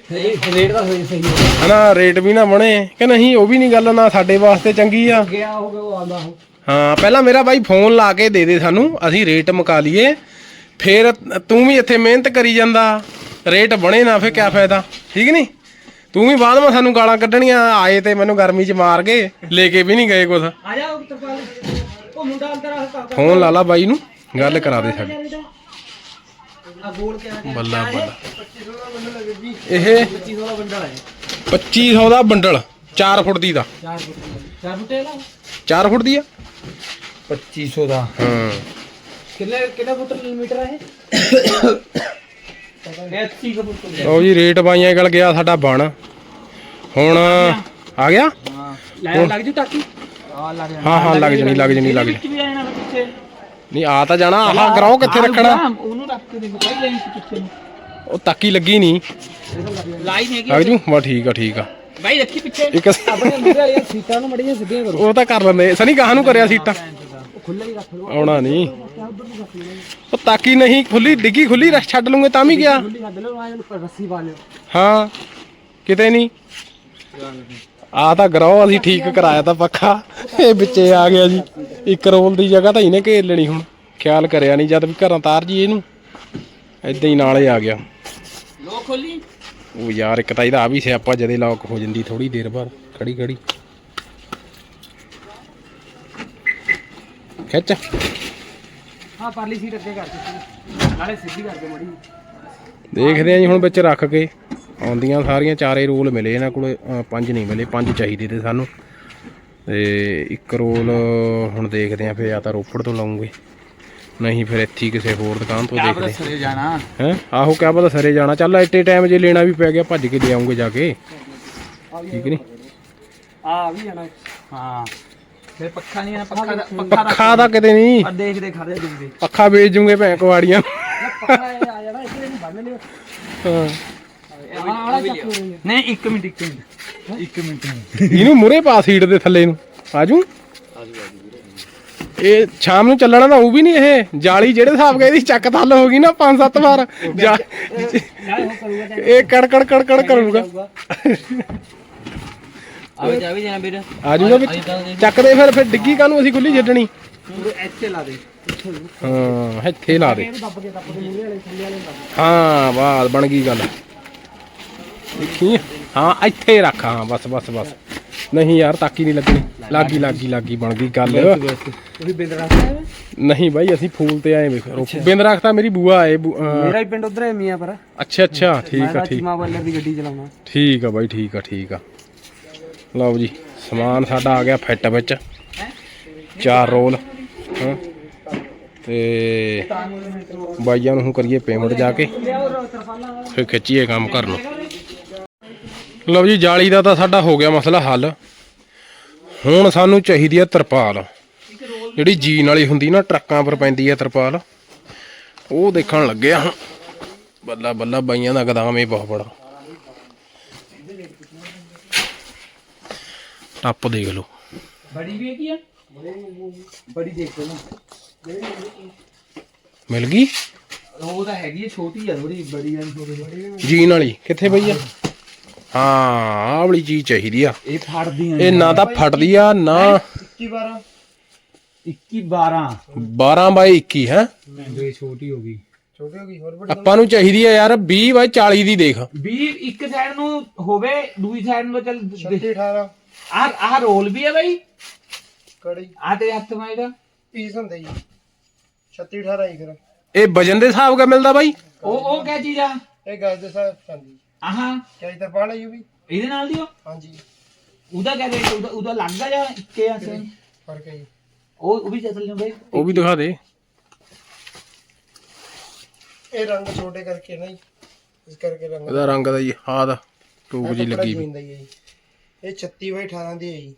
ਰੇਟ ਦਾ ਸਹੀ ਸਹੀ ਹੈ। ਹਨਾ ਰੇਟ ਵੀ ਨਾ ਬਣੇ। ਕਿ ਨਹੀਂ ਉਹ ਵੀ ਨਹੀਂ ਗੱਲ ਨਾ ਸਾਡੇ ਵਾਸਤੇ ਚੰਗੀ ਆ। ਗਿਆ ਹੋਵੇ ਉਹ ਉਹ ਹਾਂ ਪਹਿਲਾਂ ਮੇਰਾ ਬਾਈ ਫੋਨ ਲਾ ਕੇ ਦੇ ਦੇ ਸਾਨੂੰ ਅਸੀਂ ਰੇਟ ਮੁਕਾ ਲਈਏ। ਫਿਰ ਤੂੰ ਵੀ ਇੱਥੇ ਮਿਹਨਤ ਕਰੀ ਜਾਂਦਾ ਰੇਟ ਬਣੇ ਨਾ ਫਿਰ ਕਿਆ ਫਾਇਦਾ? ਠੀਕ ਨਹੀਂ ਤੂੰ ਵੀ ਬਾਅਦ ਵਿੱਚ ਸਾਨੂੰ ਗਾਲਾਂ ਕੱਢਣੀਆਂ ਆਏ ਤੇ ਮੈਨੂੰ ਗਰਮੀ 'ਚ ਮਾਰ ਗਏ ਲੈ ਕੇ ਵੀ ਨਹੀਂ ਗਏ ਕੁਛ। ਆ ਜਾ ਉਹ ਤਰਪਾਲ। ਉਹ ਮੁੰਡਾ ਅੰਦਰ ਆ ਕਾਕਾ। ਫੋਨ ਲਾ ਲਾ ਬਾਈ ਨੂੰ ਗੱਲ ਕਰਾ ਦੇ ਸਾਡੀ। ਆ ਬੱਲਾ ਬੱਲਾ 2500 ਦਾ ਬੰਡਲ ਹੈ ਜੀ। ਇਹ 2500 ਦਾ ਬੰਡਲ ਹੈ। 2500 ਦਾ ਬੰਡਲ 4 ਫੁੱਟ ਦੀ ਦਾ। 4 ਫੁੱਟ 4 ਫੁੱਟ ਹੈ ਨਾ 4 ਫੁੱਟ ਦੀ ਆ? 2500 ਦਾ। ਹਾਂ। ਕਿੰਨੇ ਕਿੰਨਾ ਫੁੱਟ ਮੀਟਰ ਹੈ ਇਹ? 80 ਕੁ ਫੁੱਟ ਲਓ ਜੀ ਰੇਟ ਬਾਈਆਂ ਗਲ ਗਿਆ ਸਾਡਾ ਬਣ। ਹੁਣ ਆ ਗਿਆ? ਹਾਂ। ਲੱਗ ਜੂ ਟਾਕੀ ਆ ਹਾਂ ਹਾਂ ਲੱਗ ਜਣੀ ਲੱਗ ਜਣੀ ਲੱਗ ਜਣੀ। ਆ ਨਹੀਂ ਆ ਤਾਂ ਜਾਣਾ ਆਹ ਗਰਾਉ ਕਿੱਥੇ ਰੱਖਣਾ? ਉਹਨੂੰ ਰੱਖ ਕੇ ਦੇਖੋ ਪਹਿਲਾਂ ਹੀ ਪਿੱਛੇ ਨੂੰ। ਉਹ ਤਾਕੀ ਲੱਗੀ ਨਹੀਂ। ਲਾਈ ਨਹੀਂ ਹੈਗੀ ਲੱਗ ਜੂ? ਵਾ ਠੀਕ ਆ ਠੀਕ ਆ। ਬਾਈ ਰੱਖੀ ਪਿੱਛੇ। ਇੱਕ ਆਪਣੇ ਮੂਹਰੇ ਵਾਲੀਆਂ ਸੀਟਾਂ ਨੂੰ ਮੜੀਆਂ ਸਿੱਧੀਆਂ ਕਰੋ। ਉਹ ਤਾਂ ਕਰ ਲੈਂਦੇ। ਸਨੀ ਗਾਹ ਨੂੰ ਕਰਿਆ ਸੀਟਾਂ? ਉਹ ਖੁੱਲਾ ਹੀ ਰੱਖ ਲਓ। ਆਉਣਾ ਨਹੀਂ। ਉਹ ਤਾਕੀ ਨਹੀਂ ਖੁੱਲੀ ਡਿੱਗੀ ਖੁੱਲੀ ਰੱਖ ਛੱਡ ਲੂੰਗੇ ਤਾਂ ਵੀ ਗਿਆ। ਖੁੱਲੀ ਛੱਡ ਲਓ ਆਏ ਉੱਪਰ ਰੱਸੀ ਪਾ ਲਿਓ। ਹਾਂ ਕਿਤੇ ਨਹੀਂ। ਆ ਤਾਂ ਗਰਾਉ ਅਸੀਂ ਠੀਕ ਕਰਾਇਆ ਤਾਂ ਪੱਖਾ ਇਹ ਵਿੱਚੇ ਆ ਗਿਆ ਜੀ। ਇੱਕ ਰੋਲ ਦੀ ਜਗ੍ਹਾ ਤਾਂ ਇਹਨੇ ਘੇਰ ਲੈਣੀ ਹੁਣ। ਖਿਆਲ ਕਰਿਆ ਨਹੀਂ ਜਦ ਵੀ ਘਰਾਂ ਤਾਰ ਜੀ ਇਹਨੂੰ। ਏਦਾਂ ਹੀ ਨਾਲੇ ਆ ਗਿਆ। ਲੋ ਖੋਲੀ? ਉਹ ਯਾਰ ਇੱਕ ਤਾਂ ਇਹਦਾ ਆ ਵੀ ਸਿਆਪਾ ਜਦੇ ਲੌਕ ਹੋ ਜਾਂਦੀ ਥੋੜੀ ਦੇਰ ਬਾਅਦ। ਖੜੀ ਖੜੀ। ਖਿੱਚ। ਹਾਂ ਪਰਲੀ ਸੀਟ ਅੱਗੇ ਕਰ ਦਿੱਤੀ। ਨਾਲੇ ਸਿੱਧੀ ਕਰ ਦੇ ਮੜੀ ਦੇਖਦੇ ਆ ਜੀ ਹੁਣ ਵਿੱਚ ਰੱਖ ਕੇ। ਆਉਂਦੀਆਂ ਸਾਰੀਆਂ ਚਾਰੇ ਰੋਲ ਮਿਲੇ ਇਹਨਾਂ ਕੋਲ ਪੰਜ ਨਹੀਂ ਮਿਲੇ ਪੰਜ ਚਾਹੀਦੇ ਤੇ ਸਾਨੂੰ। ਤੇ ਇੱਕ ਰੋਲ ਹੁਣ ਦੇਖਦੇ ਆ ਫਿਰ ਜਾਂ ਤਾਂ ਰੋਪੜ ਤੋਂ ਲਾਉਂਗੇ। ਨਹੀਂ ਫਿਰ ਇੱਥੇ ਹੀ ਕਿਸੇ ਹੋਰ ਦੁਕਾਨ ਤੋਂ ਦੇਖਦੇ। ਸਰੇ ਜਾਣਾ। ਹੈ? ਆਹੋ ਕਿਆ ਪਤਾ ਸਰੇ ਜਾਣਾ। ਚੱਲ ਐਟੇ ਟਾਈਮ ਜੇ ਲੈਣਾ ਵੀ ਪੈ ਗਿਆ ਭੱਜ ਕੇ ਲੈ ਆਉਂਗੇ ਜਾ ਕੇ। ਠੀਕ ਨਹੀਂ ਆ ਵੀ ਜਾਣਾ। ਹਾਂ। ਫਿਰ ਪੱਖਾ ਨਹੀਂ ਆ ਪੱਖਾ ਦਾ ਪੱਖਾ ਪੱਖਾ ਤਾਂ ਕਿਤੇ ਨਹੀਂ। ਆ ਦੇਖਦੇ ਖੜੇ ਦਿੰਦੇ ਪੱਖਾ ਵੇਚ ਜੂਗੇ ਭੈਂ ਕਵਾੜੀਆਂ ਪੱਖਾ ਆ ਜਾਣਾ ਇੱਥੇ ਨਹੀਂ ਬੰਨ ਲਿਓ। ਹਾਂ। ਨਹੀਂ 1 ਮਿੰਟ 1 ਮਿੰਟ। 1 ਮਿੰਟ। ਇਹਨੂੰ ਮੁਰੇ ਪਾ ਸੀਟ ਦੇ ਥੱਲੇ ਨੂੰ। ਆਜੂ ਇਹ ਸ਼ਾਮ ਨੂੰ ਚੱਲਣਾ ਤਾਂ ਉਹ ਵੀ ਨਹੀਂ ਇਹ। ਜਾਲੀ ਜਿਹੜੇ ਹਿਸਾਬ ਕੇ ਇਹਦੀ ਚੱਕ ਥੱਲ ਹੋ ਗਈ ਨਾ ਪੰਜ ਸੱਤ ਵਾਰ। ਜਾ- ਇਹ ਕੜ ਕੜ ਕੜ ਕੜ ਕਰੂਗਾ। ਆਵੇ ਜਾ ਵੀ ਜਾਣਾ ਵੀਰ। ਆਜੂਗਾ ਵਿੱਚ ਚੱਕ ਦੇ ਫਿਰ ਫਿਰ ਡਿੱਗੀ ਕਾਨੂੰ ਅਸੀਂ ਖੁੱਲੀ ਛੱਡਣੀ। ਪੂਰੇ ਇੱਥੇ ਲਾ ਦੇ। ਹਾਂ ਇੱਥੇ ਲਾ ਦੇ। ਹਾਂ ਬਾਤ ਬਣ ਗਈ ਗੱਲ। ਦੇਖੀ ਹਾਂ ਇੱਥੇ ਰੱਖ। ਹਾਂ ਬਸ ਬਸ ਬਸ। ਨਹੀਂ ਯਾਰ ਤਾਕੀ ਨਹੀਂ ਲੱਗਣੀ। ਲੱਗੀ ਲੱਗੀ ਲੱਗੀ ਬਣ ਗਈ ਗੱਲ। ਤੁਸੀਂ ਬਿੰਦ ਰੱਖਿਆ ਨਹੀਂ ਬਾਈ ਅਸੀਂ ਫੂਲ ਤੇ ਆਏ ਵੇਖ ਬਿੰਦ ਰੱਖਤਾ ਮੇਰੀ ਬੂਆ ਆਏ ਮੇਰਾ ਹੀ ਪਿੰਡ ਉਧਰ ਹੈ ਮੀਆਂ ਪਰ। ਅੱਛਾ ਅੱਛਾ ਠੀਕ ਆ ਠੀਕ। ਚੀਮਾ ਵਾਲਰ ਦੀ ਗੱਡੀ ਚਲਾਉਣਾ। ਠੀਕ ਆ ਬਾਈ ਠੀਕ ਆ ਠੀਕ ਆ। ਲਓ ਜੀ, ਸਮਾਨ ਸਾਡਾ ਆ ਗਿਆ ਫਿੱਟ ਵਿੱਚ। ਚਾਰ ਰੋਲ, ਹਾਂ। ਤੇ ਬਾਈਆਂ ਨੂੰ ਕਰੀਏ ਪੇਮੈਂਟ ਜਾ ਕੇ, ਫਿਰ ਖਿੱਚੀਏ ਕੰਮ ਘਰ ਨੂੰ। ਲਓ ਜੀ, ਜਾਲੀ ਦਾ ਤਾਂ ਸਾਡਾ ਹੋ ਗਿਆ ਮਸਲਾ ਹੱਲ। ਹੁਣ ਸਾਨੂੰ ਚਾਹੀਦੀ ਆ ਤਰਪਾਲ। ਜਿਹੜੀ ਜੀਨ ਵਾਲੀ ਹੁੰਦੀ ਨਾ, ਟਰੱਕਾਂ ਪਰ ਪੈਂਦੀ ਆ ਤਰਪਾਲ। ਉਹ ਦੇਖਣ ਲੱਗੇ ਆ ਬੱਲਾ ਬੱਲਾ ਬਾਈਆਂ ਦਾ ਗਦਾਮ ਹੀ ਬਹੁਤ ਬੜਾ। ਟੱਪ ਦੇਖ ਲਓ। ਬੜੀ ਵੀ ਹੈਗੀ ਆ? ਬੜੀ ਦੇਖ ਲਓ ਮਿਲ ਗਈ? ਉਹ ਤਾਂ ਹੈਗੀ ਹੈ ਛੋਟੀ ਆ ਥੋੜੀ ਬੜੀ ਆ ਥੋੜੀ ਜੀਨ ਵਾਲੀ ਕਿੱਥੇ ਪਈ ਆ? ਹਾਂ ਆਹ ਵਾਲੀ ਚੀਜ਼ ਚਾਹੀਦੀ ਆ। ਇਹ ਫੜਦੀਆਂ ਇਹ ਨਾ ਤਾਂ ਫਟਦੀ ਆ ਨਾ 21 12 21 12 12 ਬਾਈ 21 ਹੈ? ਇਹ ਛੋਟੀ ਹੋ ਗਈ। ਛੋਟੀ ਹੋ ਗਈ ਹੋਰ ਆਪਾਂ ਨੂੰ ਚਾਹੀਦੀ ਆ ਯਾਰ 20 ਬਾਈ 40 ਦੀ ਦੇਖ। 20 ਇੱਕ ਸਾਈਡ ਨੂੰ ਹੋਵੇ ਦੂਜੀ ਸਾਈਡ ਨੂੰ ਚੱਲ 36 18 ਆ ਆ ਰੋਲ ਵੀ ਹੈ ਬਾਈ। ਕੜੀ ਆ ਤੇਰੇ ਹੱਥ ਮਾ ਇਹਦਾ। ਪੀਸ ਹੁੰਦੇ ਜੀ। 36 18 ਹੀ ਫਿਰ। ਇਹ ਵਜਨ ਦੇ ਹਿਸਾਬ ਕਾ ਮਿਲਦਾ ਬਾਈ। ਉਹ ਉਹ ਕਿਆ ਚੀਜ਼ ਆ? ਇਹ ਗਾਜ ਦੇ ਸਾਹਿਬ ਚਾਂਦੀ ਆਹਾਂ। ਕਿਆ ਇਧਰ ਪਾ ਲਈ ਵੀ? ਇਹਦੇ ਨਾਲ ਦਿਓ ਹਾਂਜੀ। ਉਹਦਾ ਕਿਆ ਰੇਟ ਉਹਦਾ ਉਹਦਾ ਲੱਗਦਾ ਜਾਂ ਇੱਕੇ ਆ ਸੇਮ ਫ਼ਰਕ ਹੈ ਜੀ। ਉਹ ਉਹ ਵੀ ਚੱਲ ਜਾਂਦੇ ਉਹ ਵੀ ਦਿਖਾ ਦੇ। ਇਹ ਰੰਗ ਛੋਟੇ ਕਰਕੇ ਨਹੀਂ ਇਸ ਕਰਕੇ ਰੰਗ ਇਹਦਾ ਰੰਗ ਦਾ ਜੀ ਆਹ ਦਾ। ਟੂਕ ਜੀ ਲੱਗੀ ਵੀ। ਹੁੰਦਾ ਹੀ ਹੈ ਜੀ। ਇਹ 36 ਬਾਈ 18 ਦੀ ਹੈ ਜੀ।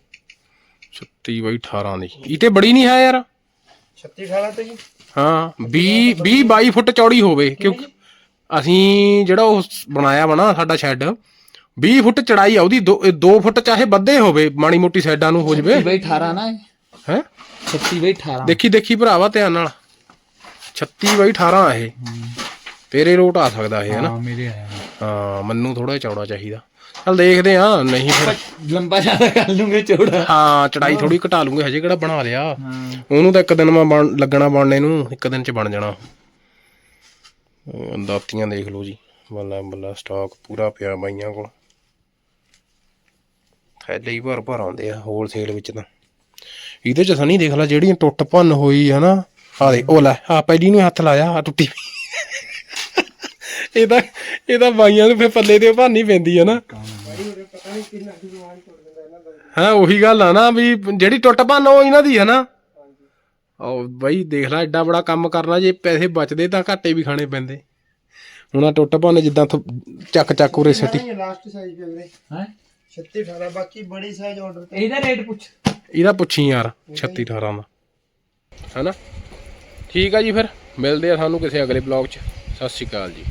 36 ਬਾਈ 18 ਦੀ। ਇਹ ਤੇ ਬੜੀ ਨਹੀਂ ਹੈ ਯਾਰ। 36 18 ਤੇ ਜੀ। ਹਾਂ 20 20 22 ਫੁੱਟ ਚੌੜੀ ਹੋਵੇ ਕਿਉਂਕਿ ਅਸੀਂ ਜਿਹੜਾ ਉਹ ਬਣਾਇਆ ਵਾ ਨਾ ਸਾਡਾ ਸ਼ੈੱਡ 20 ਫੁੱਟ ਚੜਾਈ ਆ ਉਹਦੀ 2 ਫੁੱਟ ਚਾਹੇ ਵੱਧੇ ਹੋਵੇ ਮਾੜੀ ਮੋਟੀ ਸਾਈਡਾਂ ਨੂੰ ਹੋ ਜਵੇ। ਬਾਈ 18 ਨਾ ਹੈ? 36 ਬਾਈ 18 ਦੇਖੀ ਦੇਖੀ ਭਰਾਵਾ ਧਿਆਨ ਨਾਲ। 36 ਬਾਈ 18 ਆ ਇਹ ਤੇਰੇ ਲੋਟ ਆ ਸਕਦਾ ਇਹ ਹੈ ਨਾ? ਹਾਂ ਮੇਰੇ ਆਇਆ ਹਾਂ ਮੈਨੂੰ ਥੋੜਾ ਚੌੜਾ ਚਾਹੀਦਾ। ਚੱਲ ਦੇਖਦੇ ਆ ਨਹੀਂ ਫਿਰ ਲੰਬਾ ਜ਼ਿਆਦਾ ਕਰ ਲੂੰਗੇ ਚੌੜਾ। ਹਾਂ ਚੜਾਈ ਥੋੜੀ ਘਟਾ ਲੂੰਗੇ ਹਜੇ ਕਿਹੜਾ ਬਣਾ ਲਿਆ। ਉਹਨੂੰ ਤਾਂ ਇੱਕ ਦਿਨ ਮੈਂ ਬਣ- ਲੱਗਣਾ ਬਣਨੇ ਨੂੰ ਇੱਕ ਦਿਨ ਚ ਬਣ ਜਾਣਾ। ਦਾਤੀਆਂ ਦੇਖ ਲਓ ਜੀ ਬੱਲਾ ਬੱਲਾ ਸਟਾਕ ਪੂਰਾ ਪਿਆ ਬਾਈਆਂ ਕੋਲ। ਥੈਲੇ ਹੀ ਭਰ ਭਰ ਆਉਂਦੇ ਆ ਹੋਲਸੇਲ ਵਿੱਚ ਤਾਂ। ਇਹਦੇ ਚ ਸਨੀ ਦੇਖ ਲੈ ਜਿਹੜੀ ਟੁੱਟ ਭੰਨ ਹੋਈ ਹੈ ਨਾ ਆ ਦੇ ਉਹ ਲੈ ਆ ਪਹਿਲੀ ਨੂੰ ਹੱਥ ਲਾਇਆ ਆ ਟੁੱਟੀ ਇਹਦਾ ਇਹਦਾ ਬਾਈਆਂ ਨੂੰ ਫੇ ਪੱਲੇ ਤੇ ਭਾਨੀ ਪੈਂਦੀ ਹੈ ਨਾ। ਹਾਂ ਉਹੀ ਗੱਲ ਆ ਨਾ ਵੀ ਜਿਹੜੀ ਟੁੱਟ ਭੰਨ ਉਹ ਇਹਨਾਂ ਦੀ ਹੈ ਨਾ। ਉਹ ਬਾਈ ਦੇਖ ਲੈ ਐਡਾ ਬੜਾ ਕੰਮ ਕਰਨਾ ਜੇ ਪੈਸੇ ਬਚਦੇ ਤਾਂ ਘਾਟੇ ਵੀ ਖਾਣੇ ਪੈਂਦੇ। ਹੁਣ ਆ ਟੁੱਟ ਭੰਨ ਜਿੱਦਾਂ ਥ- ਚੱਕ ਚੱਕ ਉਰੇ ਸੱਟੀ। ਲਾਸਟ ਸਾਈਜ਼ पे ਵੀਰੇ। ਹੈ? 36 18 ਬਾਕੀ ਬੜੀ ਸਾਈਜ਼ ਆਰਡਰ ਤੇ। ਇਹਦਾ ਰੇਟ ਪੁੱਛ। ਇਹਦਾ ਪੁੱਛੀ ਯਾਰ 36 18 ਦਾ। ਹੈਨਾ? ਠੀਕ ਆ ਜੀ ਫਿਰ ਮਿਲਦੇ ਆ ਸਾਨੂੰ ਕਿਸੇ ਅਗਲੇ ਬਲੌਗ 'ਚ। ਸਤਿ ਸ਼੍ਰੀ ਅਕਾਲ ਜੀ।